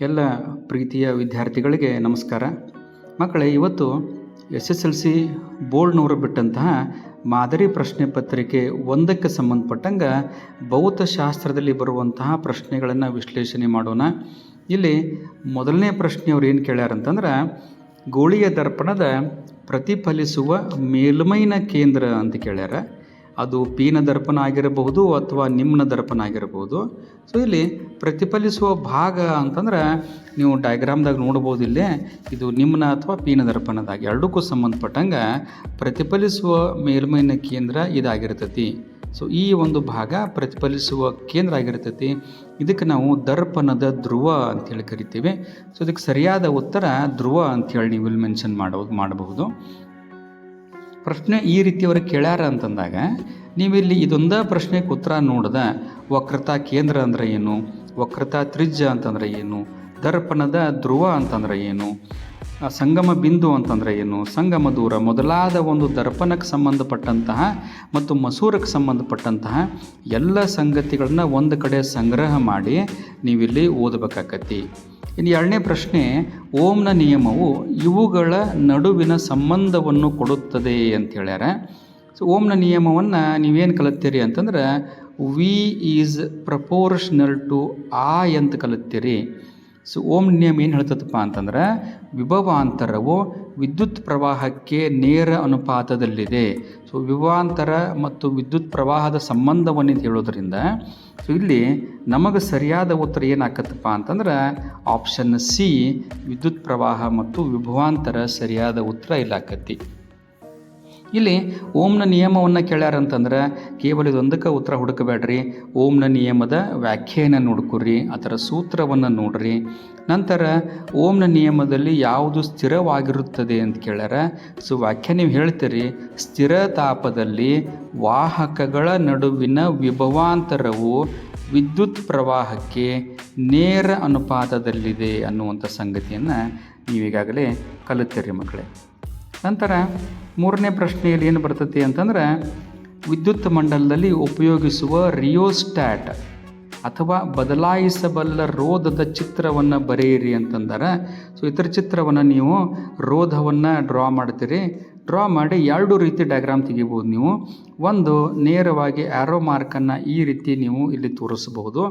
ಎಲ್ಲ ಪ್ರೀತಿಯ ವಿದ್ಯಾರ್ಥಿಗಳಿಗೆ ನಮಸ್ಕಾರ. ಮಕ್ಕಳೇ, ಇವತ್ತು ಎಸ್ ಎಸ್ ಎಲ್ ಸಿ ಬೋರ್ಡ್ನವರು ಬಿಟ್ಟಂತಹ ಮಾದರಿ ಪ್ರಶ್ನೆ ಪತ್ರಿಕೆ ಒಂದಕ್ಕೆ ಸಂಬಂಧಪಟ್ಟಂಗೆ ಭೌತಶಾಸ್ತ್ರದಲ್ಲಿ ಬರುವಂತಹ ಪ್ರಶ್ನೆಗಳನ್ನು ವಿಶ್ಲೇಷಣೆ ಮಾಡೋಣ. ಇಲ್ಲಿ ಮೊದಲನೇ ಪ್ರಶ್ನೆ ಅವ್ರು ಏನು ಕೇಳ್ಯಾರಂತಂದ್ರೆ, ಗೋಳಿಯ ದರ್ಪಣದ ಪ್ರತಿಫಲಿಸುವ ಮೇಲ್ಮೈನ ಕೇಂದ್ರ ಅಂತ ಕೇಳ್ಯಾರ. ಅದು ಪೀನ ದರ್ಪಣ ಆಗಿರಬಹುದು ಅಥವಾ ನಿಮ್ನ ದರ್ಪಣ ಆಗಿರಬಹುದು ಸೊ ಇಲ್ಲಿ ಪ್ರತಿಫಲಿಸುವ ಭಾಗ ಅಂತಂದ್ರೆ ನೀವು ಡಯಾಗ್ರಾಮ್ದಾಗ ನೋಡ್ಬೋದು ಇಲ್ಲೇ, ಇದು ನಿಮ್ನ ಅಥವಾ ಪೀನ ದರ್ಪಣದಾಗ ಎರಡಕ್ಕೂ ಸಂಬಂಧಪಟ್ಟಂಗೆ ಪ್ರತಿಫಲಿಸುವ ಮೇಲ್ಮೈನ ಕೇಂದ್ರ ಇದಾಗಿರ್ತೈತಿ. ಸೊ ಈ ಒಂದು ಭಾಗ ಪ್ರತಿಫಲಿಸುವ ಕೇಂದ್ರ ಆಗಿರ್ತೈತಿ. ಇದಕ್ಕೆ ನಾವು ದರ್ಪಣದ ಧ್ರುವ ಅಂತೇಳಿ ಕರಿತೀವಿ. ಸೊ ಇದಕ್ಕೆ ಸರಿಯಾದ ಉತ್ತರ ಧ್ರುವ ಅಂತೇಳಿ ನೀವು ಇಲ್ಲಿ ಮೆನ್ಷನ್ ಮಾಡೋದು ಮಾಡಬಹುದು. ಪ್ರಶ್ನೆ ಈ ರೀತಿಯವರು ಕೇಳ್ಯಾರ ಅಂತಂದಾಗ, ನೀವಿಲ್ಲಿ ಇದೊಂದೇ ಪ್ರಶ್ನೆಗೆ ಉತ್ತರ ನೋಡಿದ, ವಕ್ರತಾ ಕೇಂದ್ರ ಅಂದ್ರೆ ಏನು? ವಕ್ರತಾ ತ್ರಿಜ್ಯ ಅಂತಂದ್ರೆ ಏನು? ದರ್ಪಣದ ಧ್ರುವ ಅಂತಂದ್ರೆ ಏನು? ಸಂಗಮ ಬಿಂದು ಅಂತಂದ್ರೆ ಏನು? ಸಂಗಮ ದೂರ. ಮೊದಲಾದ ಒಂದು ದರ್ಪಣಕ್ಕೆ ಸಂಬಂಧಪಟ್ಟಂತಹ ಮತ್ತು ಮಸೂರಕ್ಕೆ ಸಂಬಂಧಪಟ್ಟಂತಹ ಎಲ್ಲ ಸಂಗತಿಗಳನ್ನ ಒಂದು ಕಡೆ ಸಂಗ್ರಹ ಮಾಡಿ ನೀವಿಲ್ಲಿ ಓದಬೇಕಾಕತಿ ಇನ್ನು ಎರಡನೇ ಪ್ರಶ್ನೆ, ಓಂನ ನಿಯಮವು ಇವುಗಳ ನಡುವಿನ ಸಂಬಂಧವನ್ನು ಕೊಡುತ್ತದೆ ಅಂತ ಹೇಳ್ಯಾರ. ಸೊ ಓಂನ ನಿಯಮವನ್ನು ನೀವೇನು ಕಲಿತೀರಿ ಅಂತಂದ್ರೆ, ವಿ ಈಸ್ ಪ್ರಪೋರ್ಷನಲ್ ಟು ಆ ಅಂತ ಕಲಿತೀರಿ ಸೊ ಓಂ ನಿಯಮ ಏನು ಹೇಳ್ತದಪ್ಪ ಅಂತಂದ್ರೆ, ವಿಭವಾಂತರವು ವಿದ್ಯುತ್ ಪ್ರವಾಹಕ್ಕೆ ನೇರ ಅನುಪಾತದಲ್ಲಿದೆ. ಸೊ ವಿಭವಾಂತರ ಮತ್ತು ವಿದ್ಯುತ್ ಪ್ರವಾಹದ ಸಂಬಂಧವನ್ನು ಹೇಳೋದ್ರಿಂದ, ಸೊ ಇಲ್ಲಿ ನಮಗೆ ಸರಿಯಾದ ಉತ್ತರ ಏನಾಗತ್ತಪ್ಪ ಅಂತಂದ್ರೆ ಆಪ್ಷನ್ ಸಿ ವಿದ್ಯುತ್ ಪ್ರವಾಹ ಮತ್ತು ವಿಭವಾಂತರ ಸರಿಯಾದ ಉತ್ತರ ಇಲ್ಲಾಕತ್ತಿ. ಇಲ್ಲಿ ಓಂನ ನಿಯಮವನ್ನು ಕೇಳ್ಯಾರ ಅಂತಂದ್ರೆ ಕೇವಲ ಇದೊಂದಕ್ಕೆ ಉತ್ತರ ಹುಡುಕಬೇಡ್ರಿ. ಓಂನ ನಿಯಮದ ವ್ಯಾಖ್ಯೆಯನ್ನು ನೋಡ್ಕೊರಿ, ಅದರ ಸೂತ್ರವನ್ನು ನೋಡ್ರಿ. ನಂತರ ಓಂನ ನಿಯಮದಲ್ಲಿ ಯಾವುದು ಸ್ಥಿರವಾಗಿರುತ್ತದೆ ಅಂತ ಕೇಳ್ಯಾರ. ಸೊ ವ್ಯಾಖ್ಯೆ ನೀವು ಹೇಳ್ತೀರಿ, ಸ್ಥಿರ ತಾಪದಲ್ಲಿ ವಾಹಕಗಳ ನಡುವಿನ ವಿಭವಾಂತರವು ವಿದ್ಯುತ್ ಪ್ರವಾಹಕ್ಕೆ ನೇರ ಅನುಪಾತದಲ್ಲಿದೆ ಅನ್ನುವಂಥ ಸಂಗತಿಯನ್ನು ನೀವೀಗಾಗಲೇ ಕಲಿತೀರಿ ಮಕ್ಕಳೇ. ನಂತರ ಮೂರನೇ ಪ್ರಶ್ನೆಯಲ್ಲಿ ಏನು ಬರ್ತೈತಿ ಅಂತಂದ್ರೆ, ವಿದ್ಯುತ್ ಮಂಡಲದಲ್ಲಿ ಉಪಯೋಗಿಸುವ ರಿಯೋಸ್ಟ್ಯಾಟ್ ಅಥವಾ ಬದಲಾಯಿಸಬಲ್ಲ ರೋಧದ ಚಿತ್ರವನ್ನು ಬರೆಯಿರಿ ಅಂತಂದರೆ, ಸೊ ಇತರ ಚಿತ್ರವನ್ನು ನೀವು ರೋಧವನ್ನು ಡ್ರಾ ಮಾಡ್ತೀರಿ. ಡ್ರಾ ಮಾಡಿ ಎರಡು ರೀತಿ ಡಯಾಗ್ರಾಮ್ ತೆಗಿಬೋದು ನೀವು. ಒಂದು, ನೇರವಾಗಿ ಆ್ಯರೋ ಮಾರ್ಕನ್ನು ಈ ರೀತಿ ನೀವು ಇಲ್ಲಿ ತೋರಿಸಬಹುದು.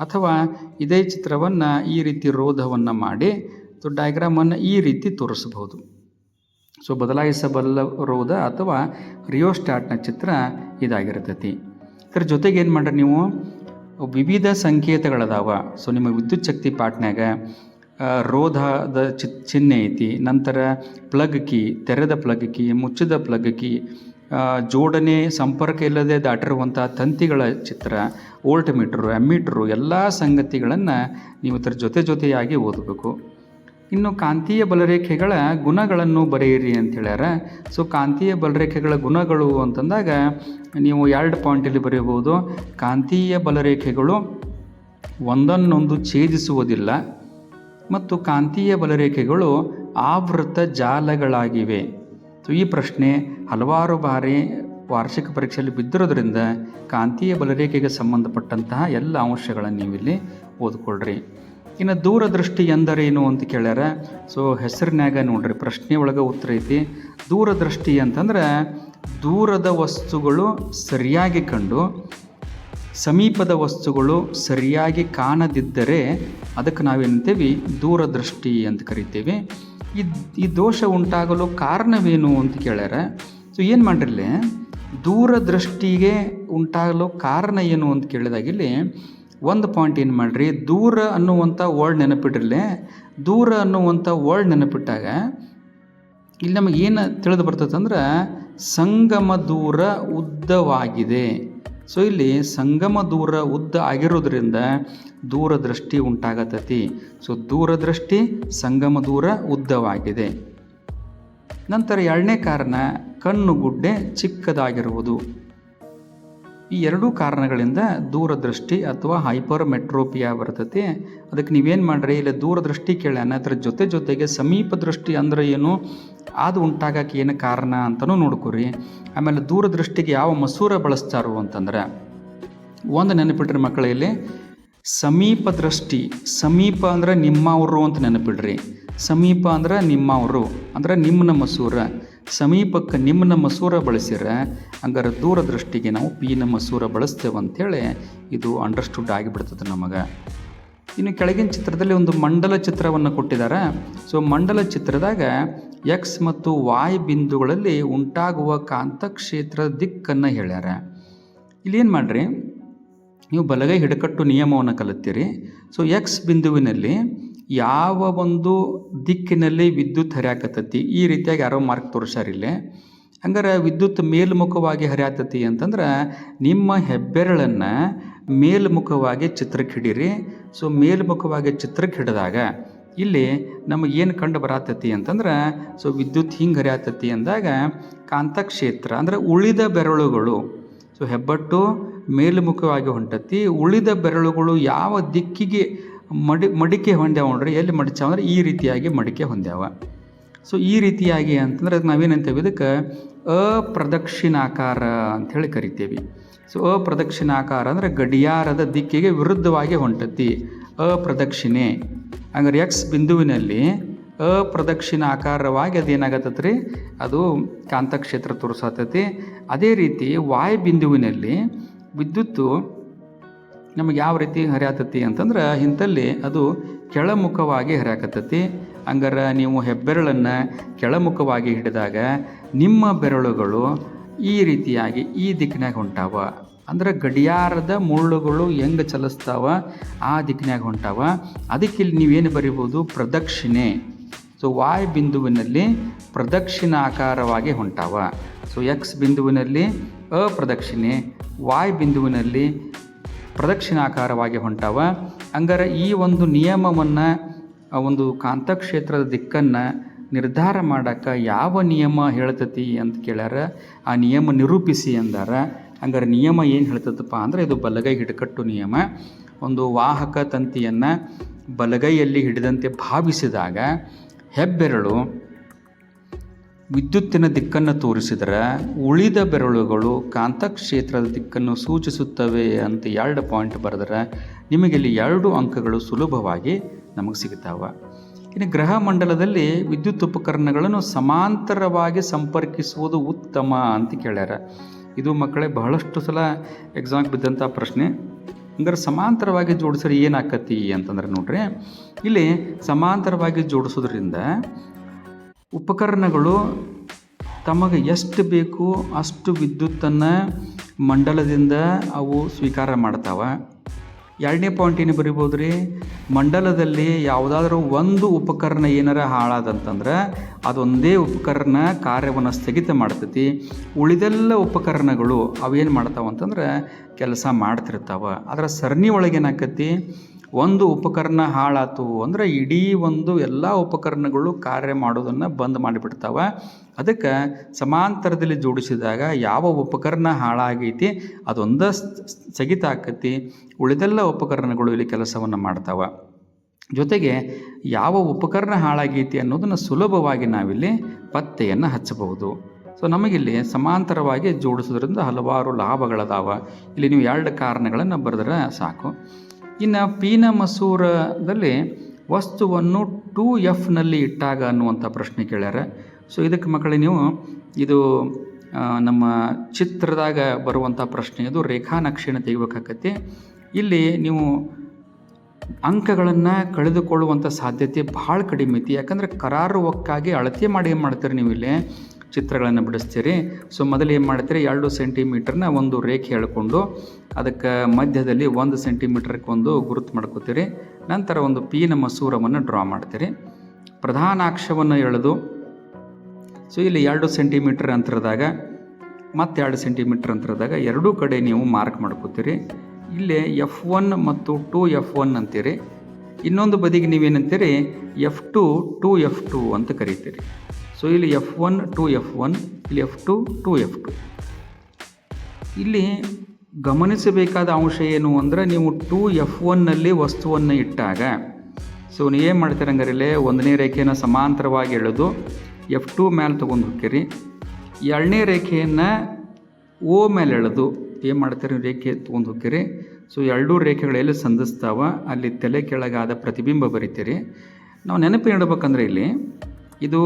ಅಥವಾ ಇದೇ ಚಿತ್ರವನ್ನು ಈ ರೀತಿ ರೋಧವನ್ನು ಮಾಡಿ, ಸೊ ಡಯಾಗ್ರಾಮನ್ನು ಈ ರೀತಿ ತೋರಿಸಬಹುದು. ಸೊ ಬದಲಾಯಿಸಬಲ್ಲ ರೋಧ ಅಥವಾ ರಿಯೋಸ್ಟಾಟ್ನ ಚಿತ್ರ ಇದಾಗಿರ್ತೈತಿ. ಇದರ ಜೊತೆಗೆ ಏನು ಮಾಡ್ರಿ ನೀವು? ವಿವಿಧ ಸಂಕೇತಗಳದಾವ. ಸೊ ನಿಮ್ಮ ವಿದ್ಯುತ್ ಶಕ್ತಿ ಪಾಟ್ನಾಗ ರೋಧದ ಚಿ, ಚಿಹ್ನೆ ಐತಿ, ನಂತರ ಪ್ಲಗ್ ಕೀ, ತೆರೆದ ಪ್ಲಗ್ ಕೀ, ಮುಚ್ಚಿದ ಪ್ಲಗ್ ಕೀ ಜೋಡಣೆ ಸಂಪರ್ಕ ಇಲ್ಲದೆ ದಾಟಿರುವಂಥ ತಂತಿಗಳ ಚಿತ್ರ ವೋಲ್ಟ್ ಮೀಟ್ರು ಎಮ್ಮೀಟ್ರು ಎಲ್ಲ ಸಂಗತಿಗಳನ್ನು ನೀವು ಇದರ ಜೊತೆ ಜೊತೆಯಾಗಿ ಓದಬೇಕು. ಇನ್ನು ಕಾಂತೀಯ ಬಲರೇಖೆಗಳ ಗುಣಗಳನ್ನು ಬರೆಯಿರಿ ಅಂತ ಹೇಳ್ಯಾರ. ಸೊ ಕಾಂತೀಯ ಬಲರೇಖೆಗಳ ಗುಣಗಳು ಅಂತಂದಾಗ ನೀವು ಎರಡು ಪಾಯಿಂಟಲ್ಲಿ ಬರೆಯಬಹುದು ಕಾಂತೀಯ ಬಲರೇಖೆಗಳು ಒಂದನ್ನೊಂದು ಛೇದಿಸುವುದಿಲ್ಲ ಮತ್ತು ಕಾಂತೀಯ ಬಲರೇಖೆಗಳು ಆವೃತ ಜಾಲಗಳಾಗಿವೆ. ಸೊ ಈ ಪ್ರಶ್ನೆ ಹಲವಾರು ಬಾರಿ ವಾರ್ಷಿಕ ಪರೀಕ್ಷೆಯಲ್ಲಿ ಬಿದ್ದಿರೋದ್ರಿಂದ ಕಾಂತೀಯ ಬಲರೇಖೆಗೆ ಸಂಬಂಧಪಟ್ಟಂತಹ ಎಲ್ಲ ಅಂಶಗಳನ್ನು ನೀವಿಲ್ಲಿ ಓದ್ಕೊಳ್ರಿ. ಇನ್ನು ದೂರದೃಷ್ಟಿ ಎಂದರೇನು ಅಂತ ಕೇಳ್ಯಾರ. ಸೊ ಹೆಸರಿನಾಗ ನೋಡ್ರಿ, ಪ್ರಶ್ನೆ ಒಳಗೆ ಉತ್ತರ ಐತಿ. ದೂರದೃಷ್ಟಿ ಅಂತಂದ್ರೆ ದೂರದ ವಸ್ತುಗಳು ಸರಿಯಾಗಿ ಕಂಡು ಸಮೀಪದ ವಸ್ತುಗಳು ಸರಿಯಾಗಿ ಕಾಣದಿದ್ದರೆ ಅದಕ್ಕೆ ನಾವೇನಂತೀವಿ? ದೂರದೃಷ್ಟಿ ಅಂತ ಕರಿತೀವಿ. ಈ ಈ ದೋಷ ಉಂಟಾಗಲು ಕಾರಣವೇನು ಅಂತ ಕೇಳ್ಯಾರ. ಸೊ ಏನು ಮಾಡಿರಲಿ ದೂರದೃಷ್ಟಿಗೆ ಉಂಟಾಗಲು ಕಾರಣ ಏನು ಅಂತ ಕೇಳಿದಾಗಿಲ್ಲಿ ಒಂದು ಪಾಯಿಂಟ್ ಏನು ಮಾಡಿರಿ? ದೂರ ಅನ್ನುವಂಥ ವರ್ಡ್ ನೆನಪಿಡ್ರಲಿ? ದೂರ ಅನ್ನುವಂಥ ವರ್ಡ್ ನೆನಪಿಟ್ಟಾಗ ಇಲ್ಲಿ ನಮಗೆ ಏನು ತಿಳಿದು ಬರ್ತದಂದ್ರೆ ಸಂಗಮ ದೂರ ಉದ್ದವಾಗಿದೆ. ಸೊ ಇಲ್ಲಿ ಸಂಗಮ ದೂರ ಉದ್ದ ಆಗಿರೋದ್ರಿಂದ ದೂರದೃಷ್ಟಿ ಉಂಟಾಗತತಿ. ಸೊ ದೂರದೃಷ್ಟಿ ಸಂಗಮ ದೂರ ಉದ್ದವಾಗಿದೆ. ನಂತರ ಎರಡನೇ ಕಾರಣ ಕಣ್ಣು ಗುಡ್ಡೆ ಚಿಕ್ಕದಾಗಿರುವುದು. ಈ ಎರಡೂ ಕಾರಣಗಳಿಂದ ದೂರದೃಷ್ಟಿ ಅಥವಾ ಹೈಪರ್ ಮೆಟ್ರೋಪಿಯಾ ಬರ್ತೈತಿ. ಅದಕ್ಕೆ ನೀವೇನು ಮಾಡ್ರಿ, ಇಲ್ಲ ದೂರದೃಷ್ಟಿ ಕೇಳ್ಯಾನ ಅದ್ರ ಜೊತೆ ಜೊತೆಗೆ ಸಮೀಪ ದೃಷ್ಟಿ ಅಂದ್ರೆ ಏನು, ಅದು ಉಂಟಾಗಕ್ಕೆ ಏನು ಕಾರಣ ಅಂತಲೂ ನೋಡ್ಕೊರಿ. ಆಮೇಲೆ ದೂರದೃಷ್ಟಿಗೆ ಯಾವ ಮಸೂರ ಬಳಸ್ತಾರೋ ಅಂತಂದ್ರೆ, ಒಂದು ನೆನಪಿಡ್ರಿ ಮಕ್ಕಳಲ್ಲಿ ಸಮೀಪ ದೃಷ್ಟಿ ಸಮೀಪ ಅಂದ್ರೆ ನಿಮ್ಮವರು ಅಂತ ನೆನಪಿಡ್ರಿ. ಸಮೀಪ ಅಂದ್ರೆ ನಿಮ್ಮವರು, ಅಂದ್ರೆ ನಿಮ್ಮನ ಮಸೂರ. ಸಮೀಪಕ್ಕೆ ನಿಮ್ಮನ ಮಸೂರ ಬಳಸಿರ, ಹಂಗಾರೆ ದೂರದೃಷ್ಟಿಗೆ ನಾವು ಪಿನ ಮಸೂರ ಬಳಸ್ತೇವೆ ಅಂಥೇಳಿ ಇದು ಅಂಡರ್ಸ್ಟುಡ್ ಆಗಿಬಿಡ್ತದೆ ನಮಗೆ. ಇನ್ನು ಕೆಳಗಿನ ಚಿತ್ರದಲ್ಲಿ ಒಂದು ಮಂಡಲ ಚಿತ್ರವನ್ನು ಕೊಟ್ಟಿದ್ದಾರೆ. ಸೊ ಮಂಡಲ ಚಿತ್ರದಾಗ ಎಕ್ಸ್ ಮತ್ತು ವಾಯ್ ಬಿಂದುಗಳಲ್ಲಿ ಉಂಟಾಗುವ ಕಾಂತಕ್ಷೇತ್ರ ದಿಕ್ಕನ್ನು ಹೇಳ್ಯಾರ. ಇಲ್ಲೇನು ಮಾಡಿರಿ? ನೀವು ಬಲಗೈ ಹಿಡಕಟ್ಟು ನಿಯಮವನ್ನು ಕಲಿತೀರಿ ಸೊ ಎಕ್ಸ್ ಬಿಂದುವಿನಲ್ಲಿ ಯಾವ ಒಂದು ದಿಕ್ಕಿನಲ್ಲಿ ವಿದ್ಯುತ್ ಹರಿಯಾಕತ್ತತಿ, ಈ ರೀತಿಯಾಗಿ ಯಾರೋ ಮಾರ್ಕ್ ತೋರಿಸ್ಯಾರಿಲ್ಲೇ ಹಂಗಾರೆ ವಿದ್ಯುತ್ ಮೇಲ್ಮುಖವಾಗಿ ಹರಿಯಾತತಿ ಅಂತಂದ್ರೆ ನಿಮ್ಮ ಹೆಬ್ಬೆರಳನ್ನು ಮೇಲ್ಮುಖವಾಗಿ ಚಿತ್ರಕ್ಕೆ ಹಿಡೀರಿ. ಸೊ, ಮೇಲ್ಮುಖವಾಗಿ ಚಿತ್ರಕ್ಕೆ ಹಿಡಿದಾಗ ಇಲ್ಲಿ ನಮಗೆ ಏನು ಕಂಡು ಬರತತಿ ಅಂತಂದ್ರೆ, ಸೊ, ವಿದ್ಯುತ್ ಹಿಂಗೆ ಹರಿಯಾತತಿ ಅಂದಾಗ ಕಾಂತಕ್ಷೇತ್ರ, ಅಂದರೆ ಉಳಿದ ಬೆರಳುಗಳು, ಸೊ, ಹೆಬ್ಬಟ್ಟು ಮೇಲ್ಮುಖವಾಗಿ ಹೊಂಟತಿ. ಉಳಿದ ಬೆರಳುಗಳು ಯಾವ ದಿಕ್ಕಿಗೆ ಮಡಿ, ಮಡಿಕೆ ಹೊಂದ್ಯಾವ ನೋಡ್ರಿ, ಎಲ್ಲಿ ಮಡಿಚಾವ ಅಂದ್ರೆ ಈ ರೀತಿಯಾಗಿ ಮಡಿಕೆ ಹೊಂದ್ಯಾವ. ಸೊ ಈ ರೀತಿಯಾಗಿ ಅಂತಂದ್ರೆ ಅದಕ್ಕೆ ನಾವೇನಂತೇವೆ ಇದಕ್ಕೆ ಅಪ್ರದಕ್ಷಿಣಾಕಾರ ಅಂಥೇಳಿ ಕರಿತೇವೆ. ಸೊ ಅಪ್ರದಕ್ಷಿಣಾಕಾರ ಅಂದರೆ ಗಡಿಯಾರದ ದಿಕ್ಕಿಗೆ ವಿರುದ್ಧವಾಗಿ ಹೊಂಟತಿ. ಅಪ್ರದಕ್ಷಿಣೆ. ಹಂಗಾರೆ ಎಕ್ಸ್ ಬಿಂದುವಿನಲ್ಲಿ ಅಪ್ರದಕ್ಷಿಣಾಕಾರವಾಗಿ ಅದೇನಾಗತ್ತೈತೆ ರೀ ಅದು ಕಾಂತಕ್ಷೇತ್ರ ತೋರಿಸತೈತಿ. ಅದೇ ರೀತಿ ವಾಯು ಬಿಂದುವಿನಲ್ಲಿ ವಿದ್ಯುತ್ತು ನಮಗೆ ಯಾವ ರೀತಿ ಹರಿಯಾತತಿ ಅಂತಂದ್ರೆ ಇಂಥಲ್ಲಿ ಅದು ಕೆಳಮುಖವಾಗಿ ಹರಿಯಾಕತ್ತತಿ. ಹಂಗಾರ ನೀವು ಹೆಬ್ಬೆರಳನ್ನು ಕೆಳಮುಖವಾಗಿ ಹಿಡಿದಾಗ ನಿಮ್ಮ ಬೆರಳುಗಳು ಈ ರೀತಿಯಾಗಿ ಈ ದಿಕ್ಕಿನಾಗ ಹೊಂಟಾವ. ಅಂದ್ರೆ ಗಡಿಯಾರದ ಮುಳ್ಳುಗಳು ಹೆಂಗೆ ಚಲಿಸ್ತಾವ ಆ ದಿಕ್ಕಿನಾಗ ಹೊಂಟಾವ. ಅದಕ್ಕೆ ಇಲ್ಲಿ ನೀವೇನು ಬರಿಬೋದು ಪ್ರದಕ್ಷಿಣೆ. ಸೊ ವಾಯ್ ಬಿಂದುವಿನಲ್ಲಿ ಪ್ರದಕ್ಷಿಣಾಕಾರವಾಗಿ ಹೊಂಟಾವ. ಸೊ ಎಕ್ಸ್ ಬಿಂದುವಿನಲ್ಲಿ ಅಪ್ರದಕ್ಷಿಣೆ ವಾಯ್ ಬಿಂದುವಿನಲ್ಲಿ ಪ್ರದಕ್ಷಿಣಾಕಾರವಾಗಿ ಹೊಂಟವ. ಹಂಗಾರೆ ಈ ಒಂದು ನಿಯಮವನ್ನು ಒಂದು ಕಾಂತಕ್ಷೇತ್ರದ ದಿಕ್ಕನ್ನು ನಿರ್ಧಾರ ಮಾಡಕ್ಕೆ ಯಾವ ನಿಯಮ ಹೇಳ್ತತಿ ಅಂತ ಕೇಳ್ಯಾರ. ಆ ನಿಯಮ ನಿರೂಪಿಸಿ ಅಂದಾರ. ಹಂಗಾರೆ ನಿಯಮ ಏನು ಹೇಳ್ತದಪ್ಪ ಅಂದರೆ ಇದು ಬಲಗೈ ಹಿಡಕಟ್ಟು ನಿಯಮ. ಒಂದು ವಾಹಕ ತಂತಿಯನ್ನು ಬಲಗೈಯಲ್ಲಿ ಹಿಡಿದಂತೆ ಭಾವಿಸಿದಾಗ ಹೆಬ್ಬೆರಳು ವಿದ್ಯುತ್ತಿನ ದಿಕ್ಕನ್ನು ತೋರಿಸಿದರೆ ಉಳಿದ ಬೆರಳುಗಳು ಕಾಂತಕ್ಷೇತ್ರದ ದಿಕ್ಕನ್ನು ಸೂಚಿಸುತ್ತವೆ ಅಂತ ಎರಡು ಪಾಯಿಂಟ್ ಬರೆದರೆ ನಿಮಗೆ ಇಲ್ಲಿ ಎರಡು ಅಂಕಗಳು ಸುಲಭವಾಗಿ ನಮಗೆ ಸಿಗ್ತಾವೆ ಇನ್ನು ಗ್ರಹ ಮಂಡಲದಲ್ಲಿ ವಿದ್ಯುತ್ ಉಪಕರಣಗಳನ್ನು ಸಮಾಂತರವಾಗಿ ಸಂಪರ್ಕಿಸುವುದು ಉತ್ತಮ ಅಂತ ಕೇಳ್ಯಾರ. ಇದು ಮಕ್ಕಳೇ ಬಹಳಷ್ಟು ಸಲ ಎಕ್ಸಾಮ್ಗೆ ಬಿದ್ದಂಥ ಪ್ರಶ್ನೆ. ಹಂಗಾರೆ ಸಮಾಂತರವಾಗಿ ಜೋಡಿಸ್ರೆ ಏನಾಕತಿ ಅಂತಂದ್ರೆ ನೋಡ್ರಿ. ಇಲ್ಲಿ ಸಮಾಂತರವಾಗಿ ಜೋಡಿಸೋದ್ರಿಂದ ಉಪಕರಣಗಳು ತಮಗೆ ಎಷ್ಟು ಬೇಕು ಅಷ್ಟು ವಿದ್ಯುತ್ತನ್ನು ಮಂಡಲದಿಂದ ಅವು ಸ್ವೀಕಾರ ಮಾಡ್ತಾವೆ. ಎರಡನೇ ಪಾಯಿಂಟ್ ಏನು ಬರಿಬೋದು ರೀ ಮಂಡಲದಲ್ಲಿ ಯಾವುದಾದ್ರೂ ಒಂದು ಉಪಕರಣ ಏನಾರ ಹಾಳಾದಂತಂದ್ರೆ ಅದೊಂದೇ ಉಪಕರಣ ಕಾರ್ಯವನ್ನು ಸ್ಥಗಿತ ಮಾಡ್ತೈತಿ. ಉಳಿದೆಲ್ಲ ಉಪಕರಣಗಳು ಅವೇನು ಮಾಡ್ತಾವಂತಂದ್ರೆ ಕೆಲಸ ಮಾಡ್ತಿರ್ತಾವೆ. ಅದರ ಸರಣಿ ಒಳಗೆ ಏನಾಕತಿ ಒಂದು ಉಪಕರಣ ಹಾಳಾತು ಅಂದರೆ ಇಡೀ ಒಂದು ಎಲ್ಲ ಉಪಕರಣಗಳು ಕಾರ್ಯ ಮಾಡೋದನ್ನು ಬಂದ್ ಮಾಡಿಬಿಡ್ತಾವೆ. ಅದಕ್ಕೆ ಸಮಾಂತರದಲ್ಲಿ ಜೋಡಿಸಿದಾಗ ಯಾವ ಉಪಕರಣ ಹಾಳಾಗೈತಿ, ಅದೊಂದು ಸ್ಥಗಿತ ಆಕತಿ, ಉಳಿದೆಲ್ಲ ಉಪಕರಣಗಳು ಇಲ್ಲಿ ಕೆಲಸವನ್ನು ಮಾಡ್ತಾವೆ. ಜೊತೆಗೆ ಯಾವ ಉಪಕರಣ ಹಾಳಾಗೈತಿ ಅನ್ನೋದನ್ನು ಸುಲಭವಾಗಿ ನಾವಿಲ್ಲಿ ಪತ್ತೆಯನ್ನು ಹಚ್ಚಬಹುದು. ಸೊ ನಮಗಿಲ್ಲಿ ಸಮಾಂತರವಾಗಿ ಜೋಡಿಸೋದ್ರಿಂದ ಹಲವಾರು ಲಾಭಗಳದಾವ. ಇಲ್ಲಿ ನೀವು ಎರಡು ಕಾರಣಗಳನ್ನು ಬರೆದ್ರೆ ಸಾಕು. ಇನ್ನು ಪೀನ ಮಸೂರದಲ್ಲಿ ವಸ್ತುವನ್ನು ಟೂ ಎಫ್ನಲ್ಲಿ ಇಟ್ಟಾಗ ಅನ್ನುವಂಥ ಪ್ರಶ್ನೆ ಕೇಳ್ಯಾರ. ಸೊ ಇದಕ್ಕೆ ಮಕ್ಕಳೇ ನೀವು ಇದು ನಮ್ಮ ಚಿತ್ರದಾಗ ಬರುವಂಥ ಪ್ರಶ್ನೆ ಇದು ರೇಖಾ ನಕ್ಷೆನ ತೆಗಿಬೇಕಾಕತಿ ಇಲ್ಲಿ ನೀವು ಅಂಕಗಳನ್ನು ಕಳೆದುಕೊಳ್ಳುವಂಥ ಸಾಧ್ಯತೆ ಭಾಳ ಕಡಿಮೆ ಐತಿ. ಯಾಕಂದರೆ ಕರಾರುವಕ್ಕಾಗಿ ಅಳತೆ ಮಾಡಿ ಏನು ಮಾಡ್ತೀರಿ ನೀವು ಇಲ್ಲಿ? ಚಿತ್ರಗಳನ್ನು ಬಿಡಿಸ್ತೀರಿ. ಸೊ ಮೊದಲು ಏನು ಮಾಡ್ತೀರಿ? ಎರಡು ಸೆಂಟಿಮೀಟ್ರನ್ನ ಒಂದು ರೇಖೆ ಎಳ್ಕೊಂಡು ಅದಕ್ಕೆ ಮಧ್ಯದಲ್ಲಿ ಒಂದು ಸೆಂಟಿಮೀಟ್ರಕ್ಕೆ ಒಂದು ಗುರುತು ಮಾಡ್ಕೋತೀರಿ. ನಂತರ ಒಂದು ಪೀನ ಮಸೂರವನ್ನು ಡ್ರಾ ಮಾಡ್ತೀರಿ. ಪ್ರಧಾನ ಅಕ್ಷವನ್ನು ಎಳೆದು ಸೊ ಇಲ್ಲಿ ಎರಡು ಸೆಂಟಿಮೀಟ್ರ್ ಅಂತರದಾಗ ಮತ್ತು ಎರಡು ಸೆಂಟಿಮೀಟ್ರ್ ಅಂತರದಾಗ ಎರಡೂ ಕಡೆ ನೀವು ಮಾರ್ಕ್ ಮಾಡ್ಕೋತೀರಿ. ಇಲ್ಲಿ ಎಫ್ ಒನ್ ಮತ್ತು ಟು ಎಫ್ ಒನ್ ಅಂತೀರಿ. ಇನ್ನೊಂದು ಬದಿಗೆ ನೀವೇನಂತೀರಿ F two two F two ಅಂತ ಕರಿತೀರಿ. ಸೊ ಇಲ್ಲಿ F one two F one ಇಲ್ಲಿ F two two F two ಇಲ್ಲಿ ಗಮನಿಸಬೇಕಾದ ಅಂಶ ಏನು ಅಂದರೆ ನೀವು ಟು ಎಫ್ ಒನ್ನಲ್ಲಿ ವಸ್ತುವನ್ನು ಇಟ್ಟಾಗ ಸೊ ನೀವು ಏನು ಹಂಗಾರಿಲ್ಲೇ? ಒಂದನೇ ರೇಖೆಯನ್ನು ಸಮಾಂತರವಾಗಿ ಎಳೆದು ಎಫ್ ಟು ಮೇಲೆ ತೊಗೊಂಡು ಹೋಗ್ತೀರಿ. ಎರಡನೇ ರೇಖೆಯನ್ನು ಓ ಮೇಲೆ ಎಳೆದು ಏನು ಮಾಡ್ತೀರಿ ರೇಖೆ ತೊಗೊಂಡು ಹೋಗ್ತೀರಿ. ಸೊ ಎರಡೂ ರೇಖೆಗಳು ಎಲ್ಲಿ ಸಂಧಿಸ್ತಾವ, ಅಲ್ಲಿ ತಲೆ ಕೆಳಗಾದ ಪ್ರತಿಬಿಂಬ ಬರೀತೀರಿ. ನಾವು ನೆನಪು ಇಡಬೇಕಂದ್ರೆ ಇಲ್ಲಿ ಇದು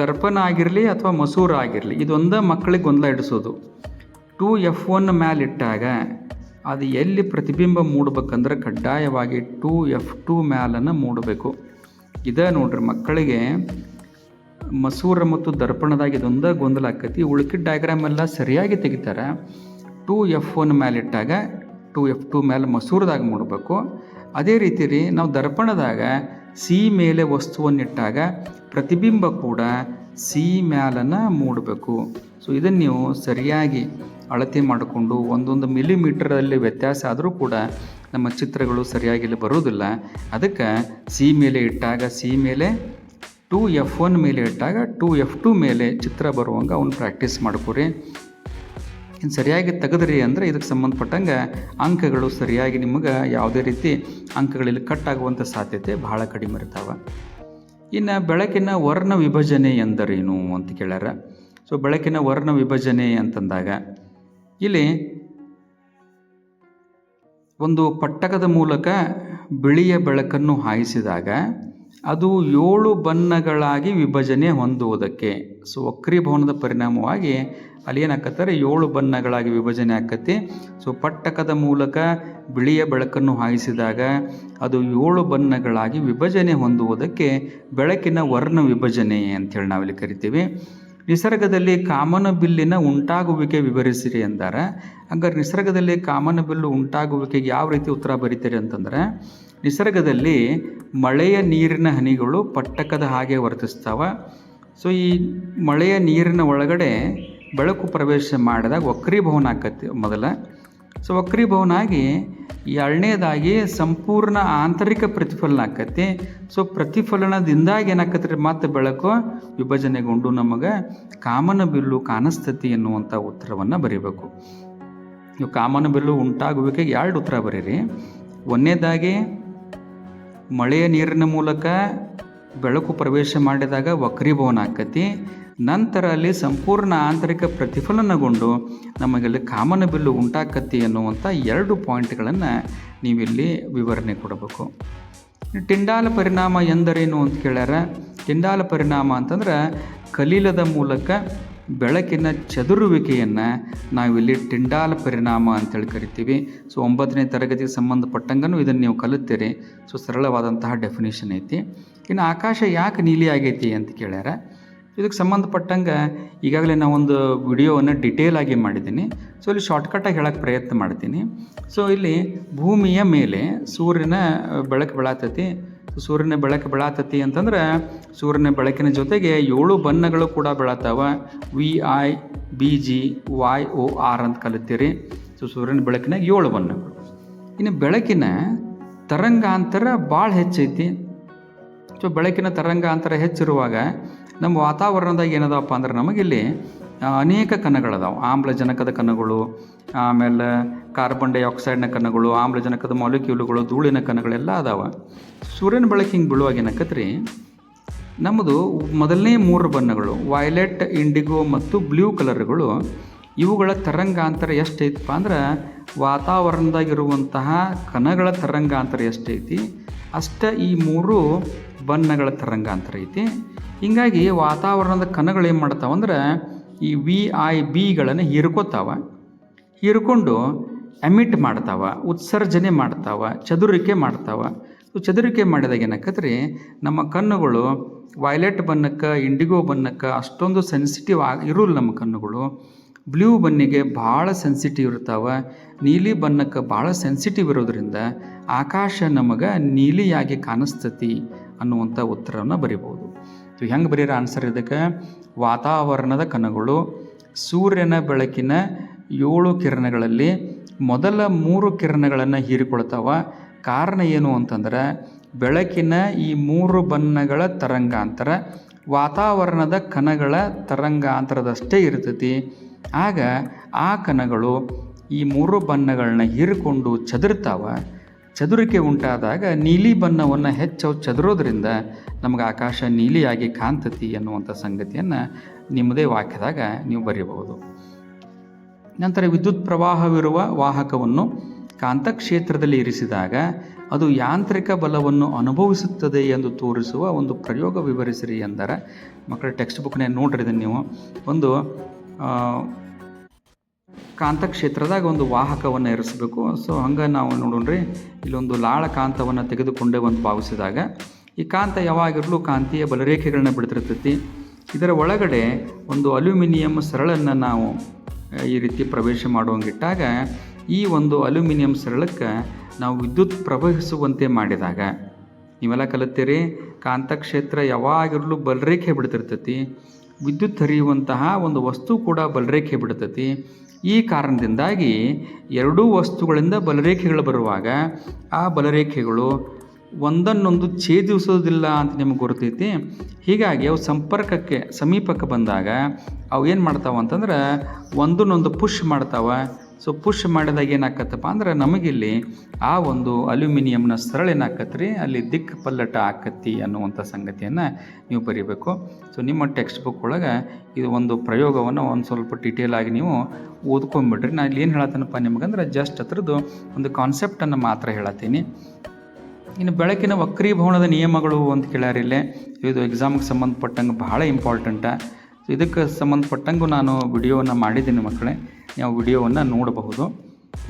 ದರ್ಪಣ ಆಗಿರಲಿ ಅಥವಾ ಮಸೂರ ಆಗಿರಲಿ, ಇದೊಂದು ಮಕ್ಕಳಿಗೆ ಗೊಂದಲ ಇಡಿಸೋದು. ಟೂ ಎಫ್ ಒನ್ ಮ್ಯಾಲಿಟ್ಟಾಗ ಅದು ಎಲ್ಲಿ ಪ್ರತಿಬಿಂಬ ಮೂಡಬೇಕಂದ್ರೆ ಕಡ್ಡಾಯವಾಗಿ ಟೂ ಎಫ್ ಟು ಮ್ಯಾಲನ್ನು ಮೂಡಬೇಕು. ಇದೇ ನೋಡ್ರಿ ಮಕ್ಕಳಿಗೆ ಮಸೂರ ಮತ್ತು ದರ್ಪಣದಾಗ ಇದೊಂದು ಗೊಂದಲ ಆಕತಿ. ಉಳ್ಕಿದ ಡಯಾಗ್ರಾಮ್ ಎಲ್ಲ ಸರಿಯಾಗಿ ತೆಗಿತಾರೆ. ಟೂ ಎಫ್ ಒನ್ ಮ್ಯಾಲಿಟ್ಟಾಗ ಟೂ ಎಫ್ ಟು ಮ್ಯಾಲೆ ಮಸೂರದಾಗ ಮೂಡಬೇಕು. ಅದೇ ರೀತಿ ರೀ, ನಾವು ದರ್ಪಣದಾಗ ಸಿ ಮೇಲೆ ವಸ್ತುವನ್ನಿಟ್ಟಾಗ ಪ್ರತಿಬಿಂಬ ಕೂಡ ಸಿ ಮ್ಯಾಲನ್ನು ಮೂಡಬೇಕು. ಸೊ ಇದನ್ನು ನೀವು ಸರಿಯಾಗಿ ಅಳತೆ ಮಾಡಿಕೊಂಡು ಒಂದೊಂದು ಮಿಲಿಮೀಟ್ರಲ್ಲಿ ವ್ಯತ್ಯಾಸ ಆದರೂ ಕೂಡ ನಮ್ಮ ಚಿತ್ರಗಳು ಸರಿಯಾಗಿ ಇಲ್ಲಿ ಬರೋದಿಲ್ಲ. ಅದಕ್ಕೆ ಸಿ ಮೇಲೆ ಇಟ್ಟಾಗ ಸಿ ಮೇಲೆ ಟು ಎಫ್ ಒನ್ ಮೇಲೆ ಇಟ್ಟಾಗ ಟು ಎಫ್ ಟು ಮೇಲೆ ಚಿತ್ರ ಬರುವಂಗೆ ಅವ್ನು ಪ್ರಾಕ್ಟೀಸ್ ಮಾಡ್ಕೊರಿ. ಇನ್ನು ಸರಿಯಾಗಿ ತೆಗೆದ್ರಿ ಅಂದರೆ ಇದಕ್ಕೆ ಸಂಬಂಧಪಟ್ಟಂಗೆ ಅಂಕಗಳು ಸರಿಯಾಗಿ ನಿಮಗೆ ಯಾವುದೇ ರೀತಿ ಅಂಕಗಳಲ್ಲಿ ಕಟ್ ಆಗುವಂಥ ಸಾಧ್ಯತೆ ಬಹಳ ಕಡಿಮೆ ಇರ್ತಾವೆ. ಇನ್ನು ಬೆಳಕಿನ ವರ್ಣ ವಿಭಜನೆ ಎಂದರೇನು ಅಂತ ಕೇಳ್ಯಾರ. ಸೊ ಬೆಳಕಿನ ವರ್ಣ ವಿಭಜನೆ ಅಂತಂದಾಗ ಇಲ್ಲಿ ಒಂದು ಪಟ್ಟಕದ ಮೂಲಕ ಬಿಳಿಯ ಬೆಳಕನ್ನು ಹಾಯಿಸಿದಾಗ ಅದು ಏಳು ಬಣ್ಣಗಳಾಗಿ ವಿಭಜನೆ ಹೊಂದುವುದಕ್ಕೆ, ಸೊ, ವಕ್ರೀಭವನದ ಪರಿಣಾಮವಾಗಿ ಅಲ್ಲಿ ಏನಾಕತ್ತಾರೆ? ಏಳು ಬಣ್ಣಗಳಾಗಿ ವಿಭಜನೆ ಆಕತಿ ಸೊ ಪಟ್ಟಕದ ಮೂಲಕ ಬಿಳಿಯ ಬೆಳಕನ್ನು ಹಾಯಿಸಿದಾಗ ಅದು ಏಳು ಬಣ್ಣಗಳಾಗಿ ವಿಭಜನೆ ಹೊಂದುವುದಕ್ಕೆ ಬೆಳಕಿನ ವರ್ಣ ವಿಭಜನೆ ಅಂತೇಳಿ ನಾವಿಲ್ಲಿ ಕರಿತೀವಿ. ನಿಸರ್ಗದಲ್ಲಿ ಕಾಮನ ಬಿಲ್ಲಿನ ಉಂಟಾಗುವಿಕೆ ವಿವರಿಸಿರಿ ಅಂತಾರೆ ಹಂಗಾರೆ ನಿಸರ್ಗದಲ್ಲಿ ಕಾಮನ ಬಿಲ್ಲು ಉಂಟಾಗುವಿಕೆಗೆ ಯಾವ ರೀತಿ ಉತ್ತರ ಬರೀತೀರಿ ಅಂತಂದರೆ, ನಿಸರ್ಗದಲ್ಲಿ ಮಳೆಯ ನೀರಿನ ಹನಿಗಳು ಪಟ್ಟಕದ ಹಾಗೆ ವರ್ತಿಸ್ತಾವೆ. ಸೊ ಈ ಮಳೆಯ ನೀರಿನ ಒಳಗಡೆ ಬೆಳಕು ಪ್ರವೇಶ ಮಾಡಿದಾಗ ವಕ್ರೀಭವನ ಆಕತಿ ಮೊದಲ. ಸೊ ವಕ್ರೀಭವನ ಆಗಿ ಎರಡನೇದಾಗಿ ಸಂಪೂರ್ಣ ಆಂತರಿಕ ಪ್ರತಿಫಲನ ಆಕತಿ. ಸೊ, ಪ್ರತಿಫಲನದಿಂದಾಗಿ ಏನಾಕತ್ರಿ? ಮತ್ತೆ ಬೆಳಕು ವಿಭಜನೆಗೊಂಡು ನಮಗೆ ಕಾಮನ ಬಿಲ್ಲು ಕಾನಸ್ತತಿ ಎನ್ನುವಂಥ ಉತ್ತರವನ್ನು ಬರೀಬೇಕು. ಇವು ಕಾಮನ ಬಿಲ್ಲು ಉಂಟಾಗುವಿಕೆ ಎರಡು ಉತ್ತರ ಬರೀರಿ. ಒಂದನೇದಾಗಿ ಮಳೆಯ ನೀರಿನ ಮೂಲಕ ಬೆಳಕು ಪ್ರವೇಶ ಮಾಡಿದಾಗ ವಕ್ರೀಭವನ ಆಕತಿ. ನಂತರ ಅಲ್ಲಿ ಸಂಪೂರ್ಣ ಆಂತರಿಕ ಪ್ರತಿಫಲನಗೊಂಡು ನಮಗಲ್ಲಿ ಕಾಮನ ಬಿಲ್ಲು ಉಂಟಾಕತ್ತಿ ಅನ್ನುವಂಥ ಎರಡು ಪಾಯಿಂಟ್ಗಳನ್ನು ನೀವಿಲ್ಲಿ ವಿವರಣೆ ಕೊಡಬೇಕು. ಟಿಂಡಾಲ ಪರಿಣಾಮ ಎಂದರೇನು ಅಂತ ಕೇಳ್ಯಾರ? ಟಿಂಡಾಲ ಪರಿಣಾಮ ಅಂತಂದ್ರೆ ಕಲೀಲದ ಮೂಲಕ ಬೆಳಕಿನ ಚದುರುವಿಕೆಯನ್ನು ನಾವಿಲ್ಲಿ ಟಿಂಡಾಲ ಪರಿಣಾಮ ಅಂತೇಳಿ ಕರಿತೀವಿ. ಸೊ, ಒಂಬತ್ತನೇ ತರಗತಿಗೆ ಸಂಬಂಧಪಟ್ಟಂಗೂ ಇದನ್ನು ನೀವು ಕಲಿತೀರಿ ಸೊ, ಸರಳವಾದಂತಹ ಡೆಫಿನೇಷನ್ ಐತಿ. ಇನ್ನು ಆಕಾಶ ಯಾಕೆ ನೀಲಿ ಆಗೈತಿ ಅಂತ ಕೇಳ್ಯಾರ? ಇದಕ್ಕೆ ಸಂಬಂಧಪಟ್ಟಂಗೆ ಈಗಾಗಲೇ ನಾವೊಂದು ವಿಡಿಯೋವನ್ನು ಡಿಟೇಲ್ ಆಗಿ ಮಾಡಿದ್ದೀನಿ. ಸೊ ಇಲ್ಲಿ ಶಾರ್ಟ್ಕಟ್ಟಾಗಿ ಹೇಳಕ್ಕೆ ಪ್ರಯತ್ನ ಮಾಡ್ತೀನಿ. ಸೊ ಇಲ್ಲಿ ಭೂಮಿಯ ಮೇಲೆ ಸೂರ್ಯನ ಬೆಳಕು ಬೆಳಾತತಿ. ಸೂರ್ಯನ ಬೆಳಕು ಬೆಳಾತತಿ ಅಂತಂದ್ರೆ ಸೂರ್ಯನ ಬೆಳಕಿನ ಜೊತೆಗೆ ಏಳು ಬಣ್ಣಗಳು ಕೂಡ ಬೆಳತಾವ. V I B G Y O R ಅಂತ ಕಲಿತೀರಿ. ಸೊ ಸೂರ್ಯನ ಬೆಳಕಿನ ಏಳು ಬಣ್ಣಗಳು. ಇನ್ನು ಬೆಳಕಿನ ತರಂಗಾಂತರ ಭಾಳ ಹೆಚ್ಚೈತಿ. ಸೊ ಬೆಳಕಿನ ತರಂಗಾಂತರ ಹೆಚ್ಚಿರುವಾಗ ನಮ್ಮ ವಾತಾವರಣದಾಗ ಏನದಪ್ಪ ಅಂದ್ರೆ ನಮಗಿಲ್ಲಿ ಅನೇಕ ಕಣಗಳದಾವೆ. ಆಮ್ಲಜನಕದ ಕಣಗಳು, ಆಮೇಲೆ ಕಾರ್ಬನ್ ಡೈಆಕ್ಸೈಡ್ನ ಕಣಗಳು, ಆಮ್ಲಜನಕದ ಮಾಲಿಕ್ಯೂಲುಗಳು ಧೂಳಿನ ಕಣಗಳೆಲ್ಲ ಅದಾವೆ. ಸೂರ್ಯನ ಬೆಳಕು ಹಿಂಗೆ ಬೀಳುವಾಗ ಏನಾಕತ್ರಿ ನಮ್ಮದು ಮೊದಲನೇ ಮೂರು ಬಣ್ಣಗಳು, ವೈಲೆಟ್, ಇಂಡಿಗೋ ಮತ್ತು ಬ್ಲೂ ಕಲರ್ಗಳು, ಇವುಗಳ ತರಂಗಾಂತರ ಎಷ್ಟೈತಪ್ಪ ಅಂದ್ರೆ ವಾತಾವರಣದಾಗಿರುವಂತಹ ಕಣಗಳ ತರಂಗಾಂತರ ಎಷ್ಟೈತಿ, ಅಷ್ಟ ಈ ಮೂರು ಬಣ್ಣಗಳ ತರಂಗಾಂತರ ಐತಿ ಹೀಗಾಗಿ ವಾತಾವರಣದ ಕಣಗಳು ಏನು ಮಾಡ್ತಾವೆ ಅಂದ್ರೆ ಈ ವಿ, ಐ ಬಿಗಳನ್ನು ಹೀರ್ಕೋತಾವ. ಹೀರ್ಕೊಂಡು ಎಮಿಟ್ ಮಾಡ್ತಾವ, ಉತ್ಸರ್ಜನೆ ಮಾಡ್ತಾವ, ಚದುರಿಕೆ ಮಾಡ್ತಾವ. ಚದುರಿಕೆ ಮಾಡಿದಾಗ ಏನಾಕತ್ರಿ, ನಮ್ಮ ಕಣ್ಣುಗಳು ವೈಲೆಟ್ ಬಣ್ಣಕ್ಕೆ, ಇಂಡಿಗೋ ಬಣ್ಣಕ್ಕೆ ಅಷ್ಟೊಂದು ಸೆನ್ಸಿಟಿವ್ ಆಗಿ ಇರೋಲ್ಲ ನಮ್ಮ ಕಣ್ಣುಗಳು. ಬ್ಲೂ ಬಣ್ಣಿಗೆ ಭಾಳ ಸೆನ್ಸಿಟಿವ್ ಇರ್ತಾವೆ, ನೀಲಿ ಬಣ್ಣಕ್ಕೆ ಭಾಳ ಸೆನ್ಸಿಟಿವ್ ಇರೋದ್ರಿಂದ ಆಕಾಶ ನಮಗೆ ನೀಲಿಯಾಗಿ ಕಾಣಿಸ್ತತಿ. ಅನ್ನುವಂಥ ಉತ್ತರವನ್ನು ಬರಿಬೋದು. ಹೆಂಗೆ ಬರೀರೋ ಆನ್ಸರ್ ಇದಕ್ಕೆ? ವಾತಾವರಣದ ಕಣಗಳು, ಸೂರ್ಯನ ಬೆಳಕಿನ ಏಳು ಕಿರಣಗಳಲ್ಲಿ ಮೊದಲ ಮೂರು ಕಿರಣಗಳನ್ನು ಹೀರಿಕೊಳ್ತಾವ. ಕಾರಣ ಏನು ಅಂತಂದ್ರೆ, ಬೆಳಕಿನ ಈ ಮೂರು ಬಣ್ಣಗಳ ತರಂಗಾಂತರ ವಾತಾವರಣದ ಕಣಗಳ ತರಂಗಾಂತರದಷ್ಟೇ ಇರ್ತೈತಿ. ಆಗ ಆ ಕಣಗಳು ಈ ಮೂರು ಬಣ್ಣಗಳನ್ನ ಹೀರಿಕೊಂಡು ಚದುರ್ತಾವ. ಚದುರಿಕೆ ಉಂಟಾದಾಗ ನೀಲಿ ಬಣ್ಣವನ್ನು ಹೆಚ್ಚು ಚದುರೋದ್ರಿಂದ ನಮಗೆ ಆಕಾಶ ನೀಲಿಯಾಗಿ ಕಾಣ್ತತಿ ಅನ್ನುವಂಥ ಸಂಗತಿಯನ್ನು ನಿಮ್ಮದೇ ವಾಕ್ಯದಾಗ ನೀವು ಬರೆಯಬಹುದು ನಂತರ ವಿದ್ಯುತ್ ಪ್ರವಾಹವಿರುವ ವಾಹಕವನ್ನು ಕಾಂತಕ್ಷೇತ್ರದಲ್ಲಿ ಇರಿಸಿದಾಗ ಅದು ಯಾಂತ್ರಿಕ ಬಲವನ್ನು ಅನುಭವಿಸುತ್ತದೆ ಎಂದು ತೋರಿಸುವ ಒಂದು ಪ್ರಯೋಗ ವಿವರಿಸಿರಿ ಎಂದರೆ ಮಕ್ಕಳ ಟೆಕ್ಸ್ಟ್ ಬುಕ್ನೇ ನೋಡ್ರಿ ಇದನ್ನು ನೀವು. ಒಂದು ಕಾಂತಕ್ಷೇತ್ರದಾಗ ಒಂದು ವಾಹಕವನ್ನು ಇರಿಸಬೇಕು ಸೊ ಹಂಗೆ ನಾವು ನೋಡೋಣ್ರಿ, ಇಲ್ಲೊಂದು ಲಾಳ ಕಾಂತವನ್ನು ತೆಗೆದುಕೊಂಡೆ ಒಂದು ಭಾವಿಸಿದಾಗ, ಈ ಕಾಂತ ಯಾವಾಗಿರಲೂ ಕಾಂತೀಯ ಬಲರೇಖೆಗಳನ್ನ ಬಿಡ್ತಿರ್ತೈತಿ. ಇದರ ಒಳಗಡೆ ಒಂದು ಅಲ್ಯೂಮಿನಿಯಂ ಸರಳನ್ನು ನಾವು ಈ ರೀತಿ ಪ್ರವೇಶ ಮಾಡುವಂಗಿಟ್ಟಾಗ, ಈ ಒಂದು ಅಲ್ಯೂಮಿನಿಯಂ ಸರಳಕ್ಕೆ ನಾವು ವಿದ್ಯುತ್ ಪ್ರವಹಿಸುವಂತೆ ಮಾಡಿದಾಗ, ನೀವೆಲ್ಲ ಕಲಿತೀರಿ, ಕಾಂತಕ್ಷೇತ್ರ ಯಾವಾಗಿರಲೂ ಬಲರೇಖೆ ಬಿಡ್ತಿರ್ತೈತಿ, ವಿದ್ಯುತ್ ಹರಿಯುವಂತಹ ಒಂದು ವಸ್ತು ಕೂಡ ಬಲರೇಖೆ ಬಿಡ್ತೈತಿ ಈ ಕಾರಣದಿಂದಾಗಿ ಎರಡೂ ವಸ್ತುಗಳಿಂದ ಬಲರೇಖೆಗಳು ಬರುವಾಗ ಆ ಬಲರೇಖೆಗಳು ಒಂದನ್ನೊಂದು ಛೇದಿಸೋದಿಲ್ಲ ಅಂತ ನಿಮಗೆ ಗೊತ್ತೈತಿ ಹೀಗಾಗಿ ಅವು ಸಂಪರ್ಕಕ್ಕೆ, ಸಮೀಪಕ್ಕೆ ಬಂದಾಗ ಅವು ಏನು ಮಾಡ್ತಾವ ಅಂತಂದ್ರೆ ಒಂದನ್ನೊಂದು ಪುಷ್ ಮಾಡ್ತಾವ. ಸೊ ಪುಷ್ ಮಾಡಿದಾಗ ಏನಾಕತ್ತಪ್ಪ ಅಂದ್ರೆ ನಮಗಿಲ್ಲಿ ಆ ಒಂದು ಅಲ್ಯೂಮಿನಿಯಂನ ಸರಳ ಏನಾಕತ್ರಿ ಅಲ್ಲಿ ದಿಕ್ಕು ಪಲ್ಲಟ ಆಕತ್ತಿ ಅನ್ನುವಂಥ ಸಂಗತಿಯನ್ನು ನೀವು ಬರೀಬೇಕು. ಸೊ ನಿಮ್ಮ ಟೆಕ್ಸ್ಟ್ ಬುಕ್ ಒಳಗೆ ಇದು ಒಂದು ಪ್ರಯೋಗವನ್ನು ಒಂದು ಸ್ವಲ್ಪ ಡಿಟೇಲ್ ಆಗಿ ನೀವು ಓದ್ಕೊಂಡ್ಬಿಡ್ರಿ ನಾನು ಇಲ್ಲಿ ಏನು ಹೇಳತ್ತೇನಪ್ಪ ನಿಮಗಂದ್ರೆ ಜಸ್ಟ್ ಅದ್ರದ್ದು ಒಂದು ಕಾನ್ಸೆಪ್ಟನ್ನು ಮಾತ್ರ ಹೇಳತ್ತೀನಿ. ಇನ್ನು ಬೆಳಕಿನ ವಕ್ರೀಭವನದ ನಿಯಮಗಳು ಅಂತ ಕೇಳ್ಯಾರ ಇಲ್ಲೇ ಇದು ಎಕ್ಸಾಮ್ಗೆ ಸಂಬಂಧಪಟ್ಟಂಗೆ ಬಹಳ ಇಂಪಾರ್ಟೆಂಟ ಇದಕ್ಕೆ ಸಂಬಂಧಪಟ್ಟಂಗೂ ನಾನು ವಿಡಿಯೋವನ್ನು ಮಾಡಿದ್ದೀನಿ ಮಕ್ಕಳೇ. ನಾವು ವಿಡಿಯೋವನ್ನು ನೋಡಬಹುದು.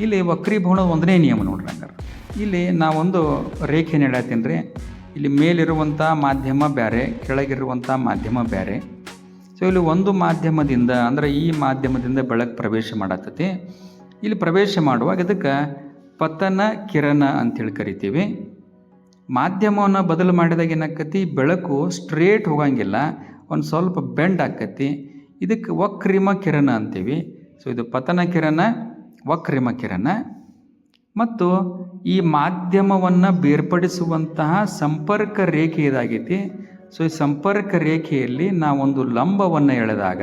ಇಲ್ಲಿ ವಕ್ರೀಭವನದ ಒಂದನೇ ನಿಯಮ ನೋಡ್ರಿ ಹಂಗಾರೆ. ಇಲ್ಲಿ ನಾವೊಂದು ರೇಖೆ ನೀಡತ್ತೀನಿ ರೀ. ಇಲ್ಲಿ ಮೇಲಿರುವಂಥ ಮಾಧ್ಯಮ ಬೇರೆ ಕೆಳಗಿರುವಂಥ ಮಾಧ್ಯಮ ಬೇರೆ ಸೊ ಇಲ್ಲಿ ಒಂದು ಮಾಧ್ಯಮದಿಂದ, ಅಂದರೆ ಈ ಮಾಧ್ಯಮದಿಂದ ಬೆಳಕು ಪ್ರವೇಶ ಮಾಡತ್ತತಿ ಇಲ್ಲಿ ಪ್ರವೇಶ ಮಾಡುವಾಗ ಇದಕ್ಕೆ ಪತನ ಕಿರಣ ಅಂತೇಳಿ ಕರಿತೀವಿ. ಮಾಧ್ಯಮವನ್ನು ಬದಲು ಮಾಡಿದಾಗ ಏನಾಕತಿ ಬೆಳಕು ಸ್ಟ್ರೇಟ್ ಹೋಗಂಗಿಲ್ಲ. ಒಂದು ಸ್ವಲ್ಪ ಬೆಂಡ್ ಆಕತಿ. ಇದಕ್ಕೆ ವಕ್ರಿಮ ಕಿರಣ ಅಂತೀವಿ. ಸೊ ಇದು ಪತನ ಕಿರಣ, ವಕ್ರಿಮ ಕಿರಣ. ಮತ್ತು ಈ ಮಾಧ್ಯಮವನ್ನು ಬೇರ್ಪಡಿಸುವಂತಹ ಸಂಪರ್ಕ ರೇಖೆ ಇದಾಗೈತಿ. ಸೊ ಈ ಸಂಪರ್ಕ ರೇಖೆಯಲ್ಲಿ ನಾವೊಂದು ಲಂಬವನ್ನು ಎಳೆದಾಗ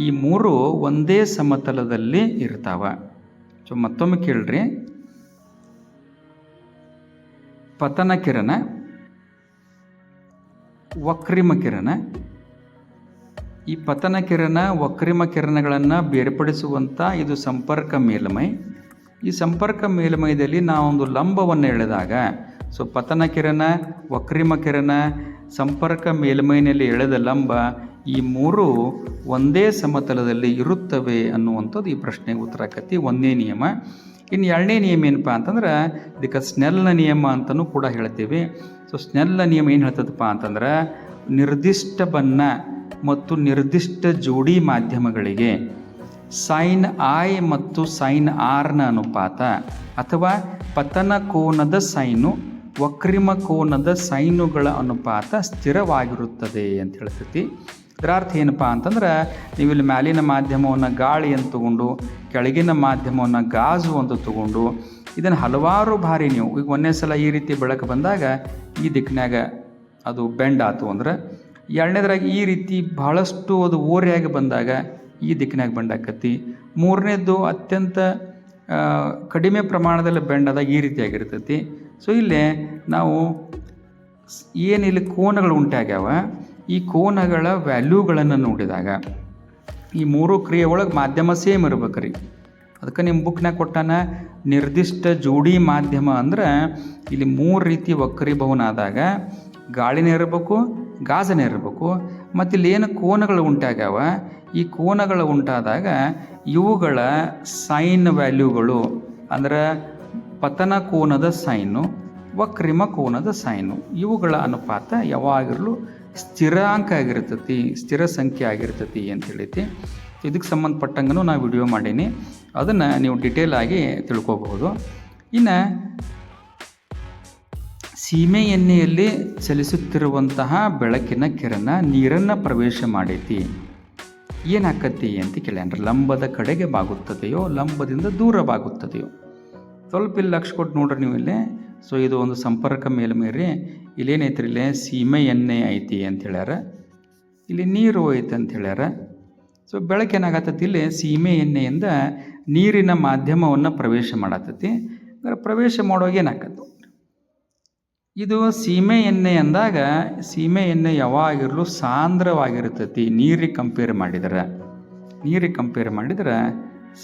ಈ ಮೂರು ಒಂದೇ ಸಮತಲದಲ್ಲಿ ಇರ್ತಾವ. ಸೊ ಮತ್ತೊಮ್ಮೆ ಕೇಳ್ರಿ. ಪತನ ಕಿರಣ ವಕ್ರಿಮ ಕಿರಣ ಈ ಪತನ ಕಿರಣ ವಕ್ರಿಮ ಕಿರಣಗಳನ್ನು ಬೇರ್ಪಡಿಸುವಂಥ ಇದು ಸಂಪರ್ಕ ಮೇಲ್ಮೈ. ಈ ಸಂಪರ್ಕ ಮೇಲ್ಮೈದಲ್ಲಿ ನಾವೊಂದು ಲಂಬವನ್ನು ಎಳೆದಾಗ, ಸೊ ಪತನ ಕಿರಣ ವಕ್ರಿಮ ಕಿರಣ ಸಂಪರ್ಕ ಮೇಲ್ಮೈನಲ್ಲಿ ಎಳೆದ ಲಂಬ ಈ ಮೂರು ಒಂದೇ ಸಮತಲದಲ್ಲಿ ಇರುತ್ತವೆ ಅನ್ನುವಂಥದ್ದು ಈ ಪ್ರಶ್ನೆಗೆ ಉತ್ತರ ಆಕತಿ ಒಂದೇ ನಿಯಮ. ಇನ್ನು ಎರಡನೇ ನಿಯಮ ಏನಪ್ಪ ಅಂತಂದ್ರೆ, ಇದಕ್ಕೆ ಸ್ನೆಲ್ನ ನಿಯಮ ಅಂತಲೂ ಕೂಡ ಹೇಳ್ತೀವಿ. ಸೊ ಸ್ನೆಲ್ನ ನಿಯಮ ಏನು ಹೇಳ್ತದಪ್ಪ ಅಂತಂದ್ರೆ, ನಿರ್ದಿಷ್ಟ ಬಣ್ಣ ಮತ್ತು ನಿರ್ದಿಷ್ಟ ಜೋಡಿ ಮಾಧ್ಯಮಗಳಿಗೆ ಸೈನ್ ಐ ಮತ್ತು ಸೈನ್ ಆರ್ನ ಅನುಪಾತ ಅಥವಾ ಪತನ ಕೋನದ ಸೈನು ವಕ್ರಿಮ ಕೋನದ ಸೈನುಗಳ ಅನುಪಾತ ಸ್ಥಿರವಾಗಿರುತ್ತದೆ ಅಂತ ಹೇಳ್ತೈತಿ. ಇದರ ಅರ್ಥ ಏನಪ್ಪ ಅಂತಂದ್ರೆ ನೀವು ಇಲ್ಲಿ ಮ್ಯಾಲಿನ ಮಾಧ್ಯಮವನ್ನು ಗಾಳಿ ಅಂತ ತಗೊಂಡು, ಕೆಳಗಿನ ಮಾಧ್ಯಮವನ್ನು ಗಾಜು ಅಂತ ತಗೊಂಡು, ಇದನ್ನು ಹಲವಾರು ಬಾರಿ ನೀವು, ಈಗ ಒಂದೇ ಸಲ ಈ ರೀತಿ ಬೆಳಕು ಬಂದಾಗ, ಈ ದಿಕ್ಕಿನಾಗ ಅದು ಬೆಂಡ್ ಆತು ಅಂದ್ರೆ, ಎರಡನೇದ್ರಾಗ ಈ ರೀತಿ ಬಹಳಷ್ಟು ಅದು ಓರೆಯಾಗಿ ಬಂದಾಗ, ಈ ದಿಕ್ಕಿನಾಗ ಬೆಂಡ್ ಆಕತಿ. ಮೂರನೇದ್ದು ಅತ್ಯಂತ ಕಡಿಮೆ ಪ್ರಮಾಣದಲ್ಲಿ ಬೆಂಡ್ ಆದಾಗ ಈ ರೀತಿಯಾಗಿರ್ತೈತಿ ಸೊ, ಇಲ್ಲಿ ನಾವು ಏನಿಲ್ಲಿ ಕೋನಗಳು ಉಂಟಾಗ್ಯಾವ ಈ ಕೋನಗಳ ವ್ಯಾಲ್ಯೂಗಳನ್ನು ನೋಡಿದಾಗ ಈ ಮೂರು ಕ್ರಿಯೆ ಒಳಗೆ ಮಾಧ್ಯಮ ಸೇಮ್ ಇರ್ಬೇಕು ರೀ. ಅದಕ್ಕೆ ನಿಮ್ಮ ಬುಕ್ನಾಗ ಕೊಟ್ಟಾನ ನಿರ್ದಿಷ್ಟ ಜೋಡಿ ಮಾಧ್ಯಮ ಅಂದ್ರೆ ಇಲ್ಲಿ ಮೂರು ರೀತಿ ವಕ್ರೀಭವನ ಆದಾಗ ಗಾಳಿನೇ ಇರಬೇಕು ಗಾಜನೇ ಇರಬೇಕು, ಮತ್ತು ಇಲ್ಲಿ ಏನು ಕೋನಗಳು ಉಂಟಾಗ್ಯಾವ, ಈ ಕೋನಗಳು ಉಂಟಾದಾಗ ಇವುಗಳ ಸೈನ್ ವ್ಯಾಲ್ಯೂಗಳು ಅಂದ್ರೆ ಪತನ ಕೋನದ ಸೈನು, ವಕ್ರಿಮ ಕೋನದ ಸೈನು ಇವುಗಳ ಅನುಪಾತ ಯಾವಾಗಿರಲು ಸ್ಥಿರಾಂಕ ಆಗಿರ್ತತಿ, ಸ್ಥಿರ ಸಂಖ್ಯೆ ಆಗಿರ್ತತಿ ಅಂತ ಹೇಳೈತಿ ಇದಕ್ಕೆ ಸಂಬಂಧಪಟ್ಟಂಗೂ ನಾನು ವಿಡಿಯೋ ಮಾಡೀನಿ. ಅದನ್ನು ನೀವು ಡಿಟೇಲ್ ಆಗಿ ತಿಳ್ಕೊಬಹುದು. ಇನ್ನು ಸೀಮೆ ಎಣ್ಣೆಯಲ್ಲಿ ಚಲಿಸುತ್ತಿರುವಂತಹ ಬೆಳಕಿನ ಕಿರಣ ನೀರನ್ನು ಪ್ರವೇಶ ಮಾಡೈತಿ. ಏನಾಕತಿ ಅಂತ ಕೇಳ್ಯಾನ್ರಿ. ಲಂಬದ ಕಡೆಗೆ ಬಾಗುತ್ತದೆಯೋ, ಲಂಬದಿಂದ ದೂರ ಬಾಗುತ್ತದೆಯೋ ಸ್ವಲ್ಪ ಇಲ್ಲಿ ಲಕ್ಷ ಕೊಟ್ಟು ನೋಡ್ರಿ ನೀವು ಇಲ್ಲಿ. ಸೊ ಇದು ಒಂದು ಸಂಪರ್ಕ ಮೇಲ್ಮೈ ರೀ ಇಲ್ಲೇನೈತ್ರಿ ಇಲ್ಲೇ? ಸೀಮೆ ಎಣ್ಣೆ ಐತಿ ಅಂತ ಹೇಳ್ಯಾರ. ಇಲ್ಲಿ ನೀರು ಐತೆ ಅಂತ ಹೇಳ್ಯಾರ. ಸೊ ಬೆಳಕು ಏನಾಗತ್ತತಿ? ಇಲ್ಲಿ ಸೀಮೆ ಎಣ್ಣೆಯಿಂದ ನೀರಿನ ಮಾಧ್ಯಮವನ್ನು ಪ್ರವೇಶ ಮಾಡತ್ತತಿ. ಅಂದ್ರೆ ಪ್ರವೇಶ ಮಾಡೋಗಿ ಏನಾಗತ್ತೆ ಇದು ಸೀಮೆ ಎಣ್ಣೆ ಅಂದಾಗ ಸೀಮೆ ಎಣ್ಣೆ ಯಾವಾಗಿರಲು ಸಾಂದ್ರವಾಗಿರ್ತೈತಿ. ನೀರಿಗೆ ಕಂಪೇರ್ ಮಾಡಿದ್ರೆ. ನೀರಿಗೆ ಕಂಪೇರ್ ಮಾಡಿದ್ರೆ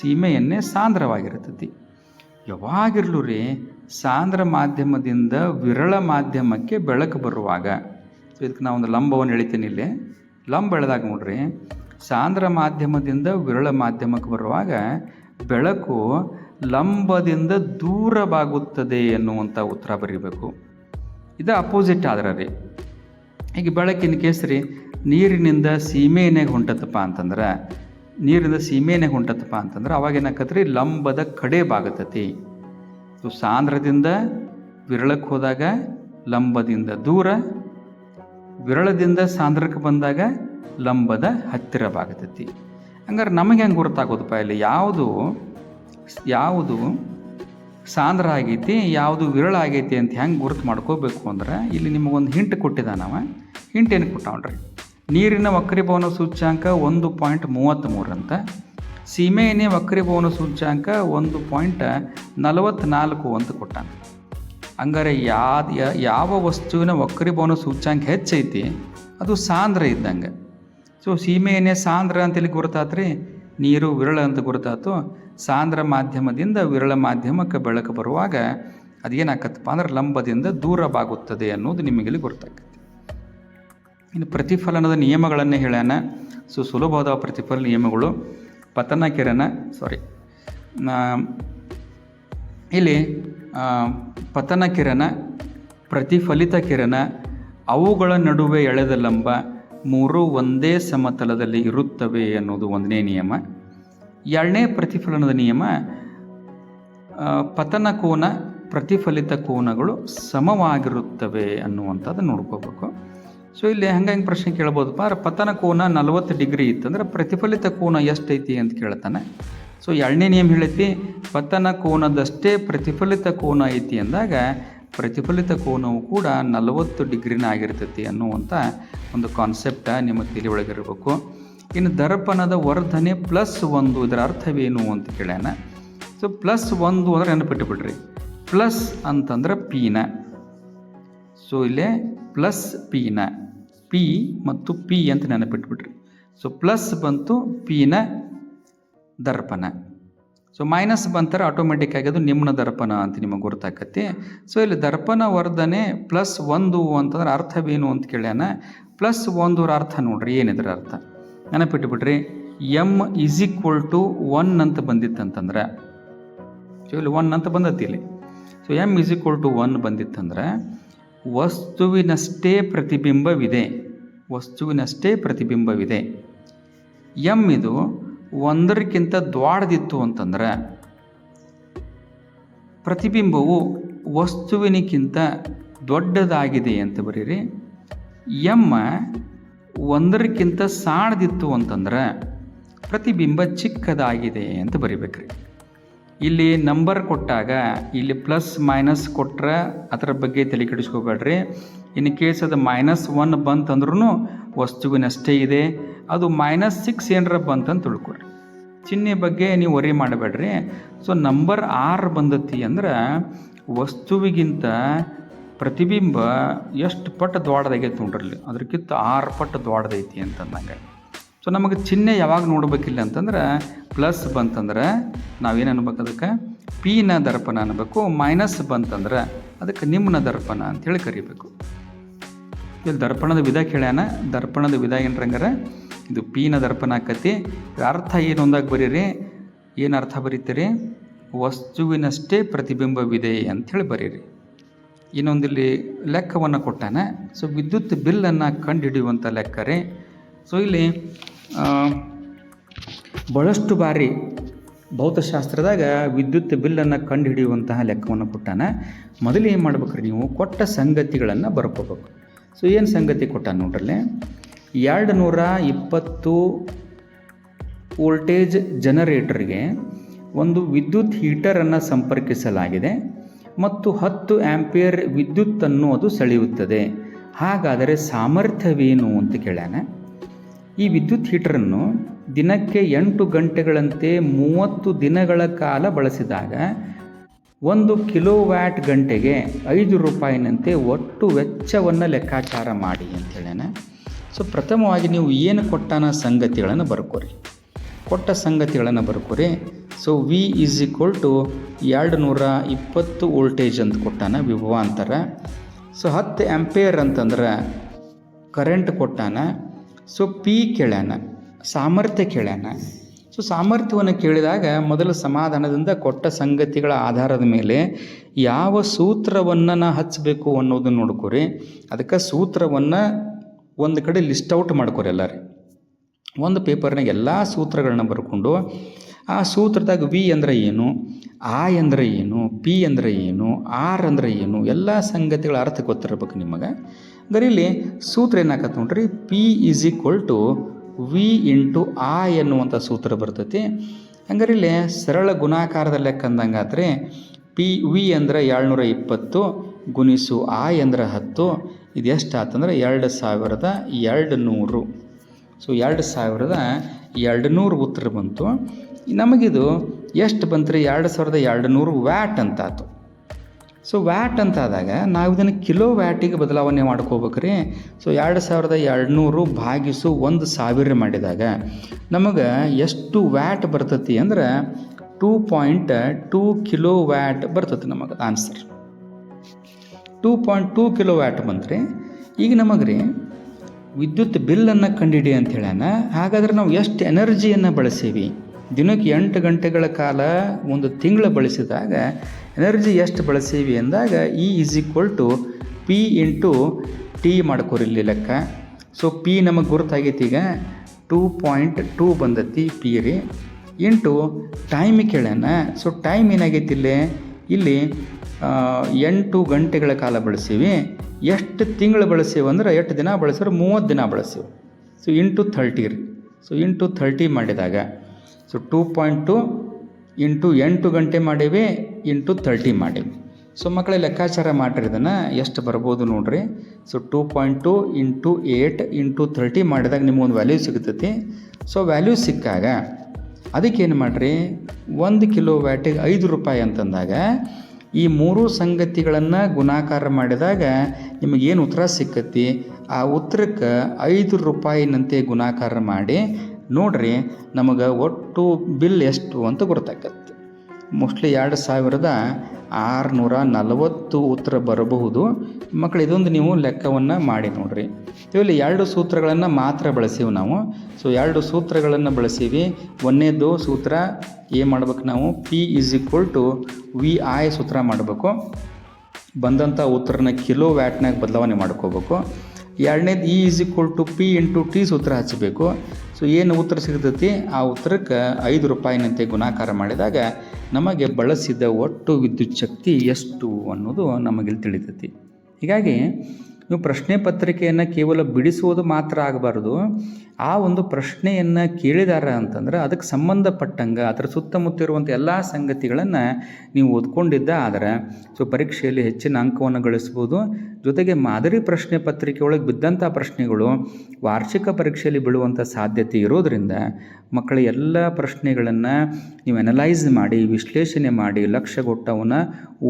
ಸೀಮೆ ಎಣ್ಣೆ ಸಾಂದ್ರವಾಗಿರ್ತೈತಿ. ಯಾವಾಗಿರ್ಲೂ ರೀ ಸಾಂದ್ರ ಮಾಧ್ಯಮದಿಂದ ವಿರಳ ಮಾಧ್ಯಮಕ್ಕೆ ಬೆಳಕು ಬರುವಾಗ. ಸೊ ಇದಕ್ಕೆ ನಾವು ಒಂದು ಲಂಬವನ್ನು ಎಳಿತೀನಿ ಇಲ್ಲಿ. ಲಂಬ ಎಳೆದಾಗ ನೋಡ್ರಿ, ಸಾಂದ್ರ ಮಾಧ್ಯಮದಿಂದ ವಿರಳ ಮಾಧ್ಯಮಕ್ಕೆ ಬರುವಾಗ ಬೆಳಕು ಲಂಬದಿಂದ ದೂರವಾಗುತ್ತದೆ ಎನ್ನುವಂಥ ಉತ್ತರ ಬರೀಬೇಕು. ಇದು ಅಪೋಸಿಟ್ ಆದ್ರೆ ರೀ. ಈಗ ಬೆಳಕಿನ ಕೇಸರಿ ನೀರಿನಿಂದ ಸೀಮೆನೆಗೆ ಹೊಂಟತ್ತಪ್ಪ ಅಂತಂದ್ರೆ ನೀರಿಂದ ಸೀಮೆನೆಗೆ ಹೊಂಟತ್ತಪ್ಪ ಅಂತಂದ್ರೆ ಅವಾಗ ಏನಾಕತ್ರಿ, ಲಂಬದ ಕಡೆ ಬಾಗತತಿ. ಸೊ ಸಾಂದ್ರದಿಂದ ವಿರಳಕ್ಕೆ ಹೋದಾಗ ಲಂಬದಿಂದ ದೂರ, ವಿರಳದಿಂದ ಸಾಂದ್ರಕ್ಕೆ ಬಂದಾಗ ಲಂಬದ ಹತ್ತಿರ ಬಾಗತೈತಿ ಹಂಗಾರೆ ನಮಗೆ ಹೆಂಗೆ ಗೊತ್ತಾಗೋದಪ್ಪ ಇಲ್ಲಿ? ಯಾವುದು ಯಾವುದು ಸಾಂದ್ರ ಆಗೈತಿ, ಯಾವುದು ವಿರಳ ಆಗೈತಿ ಅಂತ ಹೆಂಗೆ ಗುರುತು ಮಾಡ್ಕೋಬೇಕು ಅಂದ್ರೆ ಇಲ್ಲಿ ನಿಮಗೊಂದು ಹಿಂಟ್ ಕೊಟ್ಟಿದ್ದಾನವ ಹಿಂಟ್ ಏನು ಕೊಟ್ಟವನ್ರಿ? ನೀರಿನ ವಕ್ರೀಭವನ ಸೂಚ್ಯಾಂಕ ಒಂದು ಪಾಯಿಂಟ್ ಮೂವತ್ತ್ಮೂರು ಅಂತ. ಸೀಮೆ ಎಣ್ಣೆ ವಕ್ರೀಭವನ ಸೂಚ್ಯಾಂಕ ಒಂದು ಪಾಯಿಂಟ್ ನಲವತ್ತ್ನಾಲ್ಕು ಅಂತ ಕೊಟ್ಟಾನ. ಹಂಗಾರೆ ಯಾದ ಯಾವ ವಸ್ತುವಿನ ವಕ್ರೀಭವನ ಸೂಚ್ಯಾಂಕ ಹೆಚ್ಚೈತಿ, ಅದು ಸಾಂದ್ರ ಇದ್ದಂಗೆ. ಸೊ ಸೀಮೆ ಎಣ್ಣೆ ಸಾಂದ್ರ ಅಂತೇಳಿ ಗುರುತಾತ್ರಿ? ನೀರು, ವಿರಳ ಅಂತ ಗುರುತಾತು. ಸಾಂದ್ರ ಮಾಧ್ಯಮದಿಂದ ವಿರಳ ಮಾಧ್ಯಮಕ್ಕೆ ಬೆಳಕು ಬರುವಾಗ ಅದೇನಾಕತ್ತಪ್ಪ ಅಂದ್ರೆ ಲಂಬದಿಂದ ದೂರವಾಗುತ್ತದೆ ಅನ್ನೋದು ನಿಮಗಿಲ್ಲಿ ಗೊತ್ತಾಗತ್ತೆ ಇನ್ನು ಪ್ರತಿಫಲನದ ನಿಯಮಗಳನ್ನು ಹೇಳ್ಯಾನ. ಸೊ ಸುಲಭವಾದ ಪ್ರತಿಫಲ ನಿಯಮಗಳು. ಪತನ ಕಿರಣ ಸಾರಿ ಇಲ್ಲಿ ಪತನ ಕಿರಣ ಪ್ರತಿಫಲಿತ ಕಿರಣ ಅವುಗಳ ನಡುವೆ ಎಳೆದ ಲಂಬ ಮೂರು ಒಂದೇ ಸಮತಲದಲ್ಲಿ ಇರುತ್ತವೆ ಅನ್ನೋದು ಒಂದನೇ ನಿಯಮ. ಎರಡನೇ ಪ್ರತಿಫಲನದ ನಿಯಮ ಪತನ ಕೋನ ಪ್ರತಿಫಲಿತ ಕೋನಗಳು ಸಮವಾಗಿರುತ್ತವೆ ಅನ್ನುವಂಥದ್ದು ನೋಡ್ಕೋಬೇಕು. ಸೊ ಇಲ್ಲಿ ಹಂಗಂಗೆ ಪ್ರಶ್ನೆ ಕೇಳ್ಬೋದಪ್ಪ ಪಾರ ಪತನ ಕೋನ ನಲವತ್ತು ಡಿಗ್ರಿ ಇತ್ತಂದ್ರೆ ಪ್ರತಿಫಲಿತ ಕೋನ ಎಷ್ಟೈತಿ ಅಂತ ಕೇಳ್ತಾನೆ. ಸೊ ಎರಡನೇ ನಿಯಮ ಹೇಳೈತಿ, ಪತನ ಕೋನದಷ್ಟೇ ಪ್ರತಿಫಲಿತ ಕೋನ ಐತಿ ಅಂದಾಗ, ಪ್ರತಿಫಲಿತ ಕೋನವು ಕೂಡ ನಲವತ್ತು ಡಿಗ್ರಿನ ಆಗಿರ್ತೈತಿ ಅನ್ನುವಂಥ ಒಂದು ಕಾನ್ಸೆಪ್ಟ ನಿಮ್ಮ ತಲೆ ಒಳಗಿರಬೇಕು ಇನ್ನು ದರ್ಪಣದ ವರ್ಧನೆ ಪ್ಲಸ್ ಒಂದು ಇದರ ಅರ್ಥವೇನು ಅಂತ ಕೇಳ್ಯಾನ. ಸೊ ಪ್ಲಸ್ ಒಂದು ಅಂದ್ರೆ ನೆನಪಿಟ್ಟುಬಿಡ್ರಿ ಪ್ಲಸ್ ಅಂತಂದ್ರೆ ಪೀನ ಸೊ ಇಲ್ಲೇ ಪ್ಲಸ್ ಪಿನ ಪಿ ಮತ್ತು ಪಿ ಅಂತ ನೆನಪಿಟ್ಬಿಟ್ರಿ. ಸೊ ಪ್ಲಸ್ ಬಂತು ಪಿನ ದರ್ಪಣ. ಸೊ ಮೈನಸ್ ಬಂತಾರೆ ಆಟೋಮೆಟಿಕ್ ಅದು ನಿಮ್ನ ದರ್ಪಣ ಅಂತ ನಿಮಗೆ ಗುರ್ತಾಕತಿ ಸೊ ಇಲ್ಲಿ ದರ್ಪಣ ವರ್ಧನೆ ಪ್ಲಸ್ ಒಂದು ಅಂತಂದ್ರೆ ಅರ್ಥವೇನು ಅಂತ ಕೇಳ್ಯಾನ? ಪ್ಲಸ್ ಒಂದರ ಅರ್ಥ ನೋಡ್ರಿ, ಏನಿದ್ರ ಅರ್ಥ? ನೆನಪಿಟ್ಬಿಟ್ರಿ M is equal to one ಅಂತ ಬಂದಿತ್ತಂತಂದ್ರೆ. ಸೊ ಇಲ್ಲಿ ಒನ್ ಅಂತ ಬಂದತಿ ಇಲ್ಲಿ. So M is equal to one ಬಂದಿತ್ತಂದ್ರೆ ವಸ್ತುವಿನಷ್ಟೇ ಪ್ರತಿಬಿಂಬವಿದೆ. ವಸ್ತುವಿನಷ್ಟೇ ಪ್ರತಿಬಿಂಬವಿದೆ. ಎಂ ಇದು ಒಂದರಕ್ಕಿಂತ ದ್ವಾಡದಿತ್ತು ಅಂತಂದ್ರೆ, ಪ್ರತಿಬಿಂಬವು ವಸ್ತುವಿನಕ್ಕಿಂತ ದೊಡ್ಡದಾಗಿದೆ ಅಂತ ಬರೀರಿ. ಎಮ್ಮ ಒಂದರಕ್ಕಿಂತ ಸಾಣದಿತ್ತು ಅಂತಂದ್ರೆ, ಪ್ರತಿಬಿಂಬ ಚಿಕ್ಕದಾಗಿದೆ ಅಂತ ಬರಿಬೇಕ್ರಿ. ಇಲ್ಲಿ ನಂಬರ್ ಕೊಟ್ಟಾಗ ಇಲ್ಲಿ ಪ್ಲಸ್ ಮೈನಸ್ ಕೊಟ್ಟರೆ ಅದರ ಬಗ್ಗೆ ತಲೆ ಕೆಡಿಸ್ಕೋಬೇಡ್ರಿ. ಇನ್ ಕೇಸ್ ಅದು ಮೈನಸ್ ಒನ್ ಬಂತಂದ್ರೂ ವಸ್ತುವಿನಷ್ಟೇ ಇದೆ. ಅದು ಮೈನಸ್ ಸಿಕ್ಸ್ ಏನರ ಬಂತಂತ ತಿಳ್ಕೊಡ್ರಿ ಚಿಹ್ನೆ ಬಗ್ಗೆ ನೀವು ವರಿ ಮಾಡಬೇಡ್ರಿ. ಸೊ ನಂಬರ್ ಆರು ಬಂದತಿ ಅಂದ್ರೆ ವಸ್ತುವಿಗಿಂತ ಪ್ರತಿಬಿಂಬ ಎಷ್ಟು ಪಟ್ಟು ದೊಡ್ಡದಾಗೈತೆ ನೋಡ್ರಲ್ಲಿ ಅದಕ್ಕಿಂತ ಆರು ಪಟ್ಟು ದೊಡ್ಡದೈತಿ ಅಂತಂದಂಗೆ. ಸೊ ನಮಗೆ ಚಿಹ್ನೆ ಯಾವಾಗ ನೋಡಬೇಕಿಲ್ಲ ಅಂತಂದ್ರೆ ಪ್ಲಸ್ ಬಂತಂದ್ರೆ ನಾವೇನು ಅನ್ಬೇಕು ಅದಕ್ಕೆ? ಪಿನ ದರ್ಪಣ ಅನ್ನಬೇಕು ಮೈನಸ್ ಬಂತಂದ್ರೆ ಅದಕ್ಕೆ ನಿಮ್ಮನ ದರ್ಪಣ ಅಂತೇಳಿ ಕರಿಬೇಕು. ಇಲ್ಲಿ ದರ್ಪಣದ ವಿಧ ಕೇಳ್ಯಾನ? ದರ್ಪಣದ ವಿಧ ಏನ್ರಂಗಾರೆ ಇದು ಪಿನ ದರ್ಪಣ ಆಕತಿ. ಅರ್ಥ ಏನು ಒಂದಾಗ ಬರೀರಿ? ಏನು ಅರ್ಥ ಬರೀತೀರಿ? ವಸ್ತುವಿನಷ್ಟೇ ಪ್ರತಿಬಿಂಬವಿದೆ ಅಂಥೇಳಿ ಬರೀರಿ. ಇನ್ನೊಂದಿಲ್ಲಿ ಲೆಕ್ಕವನ್ನು ಕೊಟ್ಟಾನೆ? ಸೊ ವಿದ್ಯುತ್ ಬಿಲ್ಲನ್ನು ಕಂಡುಹಿಡಿಯುವಂಥ ಲೆಕ್ಕ ರೀ ಸೊ ಇಲ್ಲಿ ಆ, ಭಾಳಷ್ಟು ಬಾರಿ ಭೌತಶಾಸ್ತ್ರದಾಗ ವಿದ್ಯುತ್ ಬಿಲ್ಲನ್ನು ಕಂಡುಹಿಡಿಯುವಂತಹ ಲೆಕ್ಕವನ್ನು ಕೊಟ್ಟಾನ. ಮೊದಲು ಏನು ಮಾಡ್ಬೇಕ್ರಿ ನೀವು? ಕೊಟ್ಟ ಸಂಗತಿಗಳನ್ನು ಬರ್ಕೋಬೇಕು. ಸೊ ಏನು ಸಂಗತಿ ಕೊಟ್ಟ ನೋಡ್ರಲ್ಲಿ? ಎರಡು ನೂರ ಇಪ್ಪತ್ತು ವೋಲ್ಟೇಜ್ ಜನರೇಟರ್ಗೆ ಒಂದು ವಿದ್ಯುತ್ ಹೀಟರನ್ನು ಸಂಪರ್ಕಿಸಲಾಗಿದೆ ಮತ್ತು ಹತ್ತು ಆ್ಯಂಪಿಯರ್ ವಿದ್ಯುತ್ತನ್ನು ಅದು ಸೆಳೆಯುತ್ತದೆ. ಹಾಗಾದರೆ ಸಾಮರ್ಥ್ಯವೇನು ಅಂತ ಕೇಳ್ಯಾನ? ಈ ವಿದ್ಯುತ್ ಹೀಟರನ್ನು ದಿನಕ್ಕೆ ಎಂಟು ಗಂಟೆಗಳಂತೆ ಮೂವತ್ತು ದಿನಗಳ ಕಾಲ ಬಳಸಿದಾಗ ಒಂದು ಕಿಲೋ ವ್ಯಾಟ್ ಗಂಟೆಗೆ ಐದು ರೂಪಾಯಿನಂತೆ ಒಟ್ಟು ವೆಚ್ಚವನ್ನು ಲೆಕ್ಕಾಚಾರ ಮಾಡಿ ಅಂತ ಹೇಳ್ಯಾನ ಸೊ ಪ್ರಥಮವಾಗಿ ನೀವು ಏನು ಕೊಟ್ಟಾನ ಸಂಗತಿಗಳನ್ನು ಬರ್ಕೋರಿ. ಕೊಟ್ಟ ಸಂಗತಿಗಳನ್ನು ಬರ್ಕೋರಿ. So V is equal to ಎರಡು ನೂರ ಇಪ್ಪತ್ತು ವೋಲ್ಟೇಜ್ ಅಂತ ಕೊಟ್ಟಾನ ವಿಭವಾಂತರ. ಸೊ ಹತ್ತು ಆ್ಯಂಪೇರ್ ಅಂತಂದ್ರೆ ಕರೆಂಟ್ ಕೊಟ್ಟಾನ. ಸೊ ಪಿ ಕೇಳ್ಯಾನ, ಸಾಮರ್ಥ್ಯ ಕೇಳ್ಯಾನ. ಸೊ ಸಾಮರ್ಥ್ಯವನ್ನು ಕೇಳಿದಾಗ ಮೊದಲು ಸಮಾಧಾನದಿಂದ ಕೊಟ್ಟ ಸಂಗತಿಗಳ ಆಧಾರದ ಮೇಲೆ ಯಾವ ಸೂತ್ರವನ್ನು ನಾ ಹಚ್ಚಬೇಕು ಅನ್ನೋದನ್ನು ನೋಡ್ಕೊರಿ. ಅದಕ್ಕೆ ಸೂತ್ರವನ್ನು ಒಂದು ಕಡೆ ಲಿಸ್ಟ್ ಔಟ್ ಮಾಡ್ಕೊರಿ ಎಲ್ಲರಿ. ಒಂದು ಪೇಪರ್ನಾಗ ಎಲ್ಲ ಸೂತ್ರಗಳನ್ನ ಬರ್ಕೊಂಡು ಆ ಸೂತ್ರದಾಗ ವಿ ಅಂದ್ರೆ ಏನು ಆ ಅಂದ್ರೆ ಏನು ಪಿ ಅಂದ್ರೆ ಏನು ಆರ್ ಅಂದ್ರೆ ಏನು, ಎಲ್ಲ ಸಂಗತಿಗಳ ಅರ್ಥ ಗೊತ್ತಿರ್ಬೇಕು ನಿಮಗೆ. ಹಂಗಾರೆ ಇಲ್ಲಿ ಸೂತ್ರ ಏನಾಗತ್ತೆ ನೋಡ್ರಿ? P is equal to V into ಆ ಎನ್ನುವಂಥ ಸೂತ್ರ ಬರ್ತೈತಿ. ಹಂಗಾರೆ ಇಲ್ಲಿ ಸರಳ ಗುಣಾಕಾರದ ಲೆಕ್ಕ ಅಂದಂಗಾದ್ರೆ ಪಿ ವಿ ಅಂದ್ರೆ ಏಳ್ನೂರ ಇಪ್ಪತ್ತು ಗುಣಿಸು ಆ ಅಂದ್ರೆ ಹತ್ತು. ಇದು ಎಷ್ಟು ಆತಂದ್ರೆ ಎರಡು ಸಾವಿರದ ಎರಡು ನೂರು ಸೊ ಎರಡು ಸಾವಿರದ ಎರಡು ನೂರು ಉತ್ತರ ಬಂತು. ನಮಗಿದು ಎಷ್ಟು ಬಂತು ರೀ ಎರಡು ಸಾವಿರದ ಎರಡು ನೂರು ವ್ಯಾಟ್ ಅಂತ ಆತು ಸೊ ವ್ಯಾಟ್ ಅಂತ ಆದಾಗ ನಾವು ಇದನ್ನು ಕಿಲೋ ವ್ಯಾಟಿಗೆ ಬದಲಾವಣೆ ಮಾಡ್ಕೋಬೇಕ್ರಿ ಸೊ ಎರಡು ಸಾವಿರದ ಎರಡುನೂರು ಭಾಗಿಸು ಒಂದು ಸಾವಿರ ಮಾಡಿದಾಗ ನಮಗೆ ಎಷ್ಟು ವ್ಯಾಟ್ ಬರ್ತತಿ ಅಂದ್ರೆ two point two kilo watt ಬರ್ತತಿ ನಮಗೆ answer two point two kilo watt ಬಂತ್ರಿ. ಈಗ ನಮಗೆ ರೀ ವಿದ್ಯುತ್ ಬಿಲ್ಲನ್ನು ಕಂಡಿಡಿ ಅಂತ ಹೇಳೋಣ ಹಾಗಾದ್ರೆ ನಾವು ಎಷ್ಟು ಎನರ್ಜಿಯನ್ನು ಬಳಸೀವಿ? ದಿನಕ್ಕೆ ಎಂಟು ಗಂಟೆಗಳ ಕಾಲ ಒಂದು ತಿಂಗಳು ಬಳಸಿದಾಗ ಎನರ್ಜಿ ಎಷ್ಟು ಬಳಸೀವಿ ಅಂದಾಗ E is equal to P into T ಮಾಡ್ಕೊರಿ ಇಲ್ಲಿ ಲೆಕ್ಕ. ಸೊ ಪಿ ನಮಗೆ ಗುರುತಾಗೈತಿ ಈಗ ಟೂ ಪಾಯಿಂಟ್ ಟೂ ಬಂದತಿ ಪಿ ರೀ. ಇಂಟು ಟೈಮ್ ಕೇಳೋಣ ಸೊ ಟೈಮ್ ಏನಾಗೈತಿ ಇಲ್ಲಿ? ಇಲ್ಲಿ ಎಂಟು ಗಂಟೆಗಳ ಕಾಲ ಬಳಸೀವಿ. ಎಷ್ಟು ತಿಂಗಳು ಬಳಸೀವಿ ಅಂದ್ರೆ ಎಷ್ಟು ದಿನ ಬಳಸಿದ್ರೆ ಮೂವತ್ತು ದಿನ ಬಳಸೀವಿ. ಸೊ ಇಂಟು ಥರ್ಟಿ ರೀ. ಸೊ ಇಂಟು ಥರ್ಟಿ ಮಾಡಿದಾಗ. So two point two into ಎಂಟು ಗಂಟೆ ಮಾಡೀವಿ ಇಂಟು ತರ್ಟಿ ಮಾಡೀವಿ. ಸೊ ಮಕ್ಕಳೇ, ಲೆಕ್ಕಾಚಾರ ಮಾಡಿರಿ ಇದನ್ನು ಎಷ್ಟು ಬರ್ಬೋದು ನೋಡ್ರಿ. So two point two into eight into thirty ಮಾಡಿದಾಗ ನಿಮಗೊಂದು ವ್ಯಾಲ್ಯೂ ಸಿಗ್ತೈತಿ. ಸೊ ವ್ಯಾಲ್ಯೂ ಸಿಕ್ಕಾಗ ಅದಕ್ಕೇನು ಮಾಡಿರಿ? ಒಂದು ಕಿಲೋ ವ್ಯಾಟಿಗೆ ಐದು ರೂಪಾಯಿ ಅಂತಂದಾಗ ಈ ಮೂರು ಸಂಗತಿಗಳನ್ನು ಗುಣಾಕಾರ ಮಾಡಿದಾಗ ನಿಮಗೇನು ಉತ್ತರ ಸಿಕ್ಕತಿ? ಆ ಉತ್ತರಕ್ಕೆ ಐದು ರೂಪಾಯಿನಂತೆ ಗುಣಾಕಾರ ಮಾಡಿ ನೋಡ್ರಿ ನಮಗೆ ಒಟ್ಟು ಬಿಲ್ ಎಷ್ಟು ಅಂತ ಗೊತ್ತಾಗತ್ತೆ. ಮೋಸ್ಟ್ಲಿ ಎರಡು ಸಾವಿರದ ಆರುನೂರ ನಲವತ್ತು ಉತ್ತರ ಬರಬಹುದು. ಮಕ್ಕಳು ಇದೊಂದು ನೀವು ಲೆಕ್ಕವನ್ನು ಮಾಡಿ ನೋಡ್ರಿ. ಇಲ್ಲಿ ಎರಡು ಸೂತ್ರಗಳನ್ನು ಮಾತ್ರ ಬಳಸೀವಿ ನಾವು. ಸೊ ಎರಡು ಸೂತ್ರಗಳನ್ನು ಬಳಸೀವಿ. ಒಂದನೇದು ಸೂತ್ರ ಏನು ಮಾಡ್ಬೇಕು ನಾವು. P is equal to V I ಸೂತ್ರ ಮಾಡಬೇಕು. ಬಂದಂಥ ಉತ್ತರನ ಕಿಲೋ ವ್ಯಾಟ್ನಾಗ ಬದಲಾವಣೆ ಮಾಡ್ಕೋಬೇಕು. ಎರಡನೇದು E is equal to P into T ಸೂತ್ರ ಹಚ್ಚಬೇಕು ಸೊ ಏನು ಉತ್ತರ ಸಿಗ್ತೈತಿ? ಆ ಉತ್ತರಕ್ಕೆ ಐದು ರೂಪಾಯಿನಂತೆ ಗುಣಾಕಾರ ಮಾಡಿದಾಗ ನಮಗೆ ಬಳಸಿದ ಒಟ್ಟು ವಿದ್ಯುತ್ ಶಕ್ತಿ ಎಷ್ಟು ಅನ್ನೋದು ನಮಗಿಲ್ಲಿ ತಿಳಿತೈತಿ. ಹೀಗಾಗಿ, ನೀವು ಪ್ರಶ್ನೆ ಪತ್ರಿಕೆಯನ್ನು ಕೇವಲ ಬಿಡಿಸುವುದು ಮಾತ್ರ ಆಗಬಾರ್ದು. ಆ ಒಂದು ಪ್ರಶ್ನೆಯನ್ನು ಕೇಳಿದಾರ ಅಂತಂದ್ರೆ ಅದಕ್ಕೆ ಸಂಬಂಧಪಟ್ಟಂಗೆ, ಅದರ ಸುತ್ತಮುತ್ತ ಇರುವಂಥ ಎಲ್ಲ ಸಂಗತಿಗಳನ್ನು ನೀವು ಓದ್ಕೊಂಡಿದ್ದ ಆದರೆ, ಸೊ ಪರೀಕ್ಷೆಯಲ್ಲಿ ಹೆಚ್ಚಿನ ಅಂಕವನ್ನು ಗಳಿಸ್ಬೋದು. ಜೊತೆಗೆ ಮಾದರಿ ಪ್ರಶ್ನೆ ಪತ್ರಿಕೆ ಒಳಗೆ ಬಿದ್ದಂಥ ಪ್ರಶ್ನೆಗಳು, ವಾರ್ಷಿಕ ಪರೀಕ್ಷೆಯಲ್ಲಿ ಬೀಳುವಂಥ ಸಾಧ್ಯತೆ ಇರೋದರಿಂದ ಮಕ್ಕಳ ಎಲ್ಲ ಪ್ರಶ್ನೆಗಳನ್ನು ನೀವು ಅನಲೈಸ್ ಮಾಡಿ, ವಿಶ್ಲೇಷಣೆ ಮಾಡಿ, ಲಕ್ಷ್ಯಗೊಟ್ಟವನ್ನ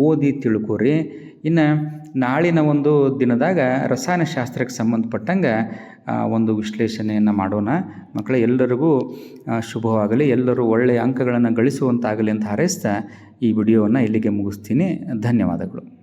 ಓದಿ ತಿಳ್ಕೊರಿ. ಇನ್ನು ನಾಳಿನ ಒಂದು ದಿನದಾಗ ರಸಾಯನಶಾಸ್ತ್ರಕ್ಕೆ ಸಂಬಂಧಪಟ್ಟಂಗೆ ಒಂದು ವಿಶ್ಲೇಷಣೆಯನ್ನು ಮಾಡೋಣ. ಮಕ್ಕಳ, ಎಲ್ಲರಿಗೂ ಶುಭವಾಗಲಿ. ಎಲ್ಲರೂ ಒಳ್ಳೆಯ ಅಂಕಗಳನ್ನು ಗಳಿಸುವಂತಾಗಲಿ ಅಂತ ಹಾರೈಸ್ತಾ ಈ ವಿಡಿಯೋವನ್ನು ಇಲ್ಲಿಗೆ ಮುಗಿಸ್ತೀನಿ. ಧನ್ಯವಾದಗಳು.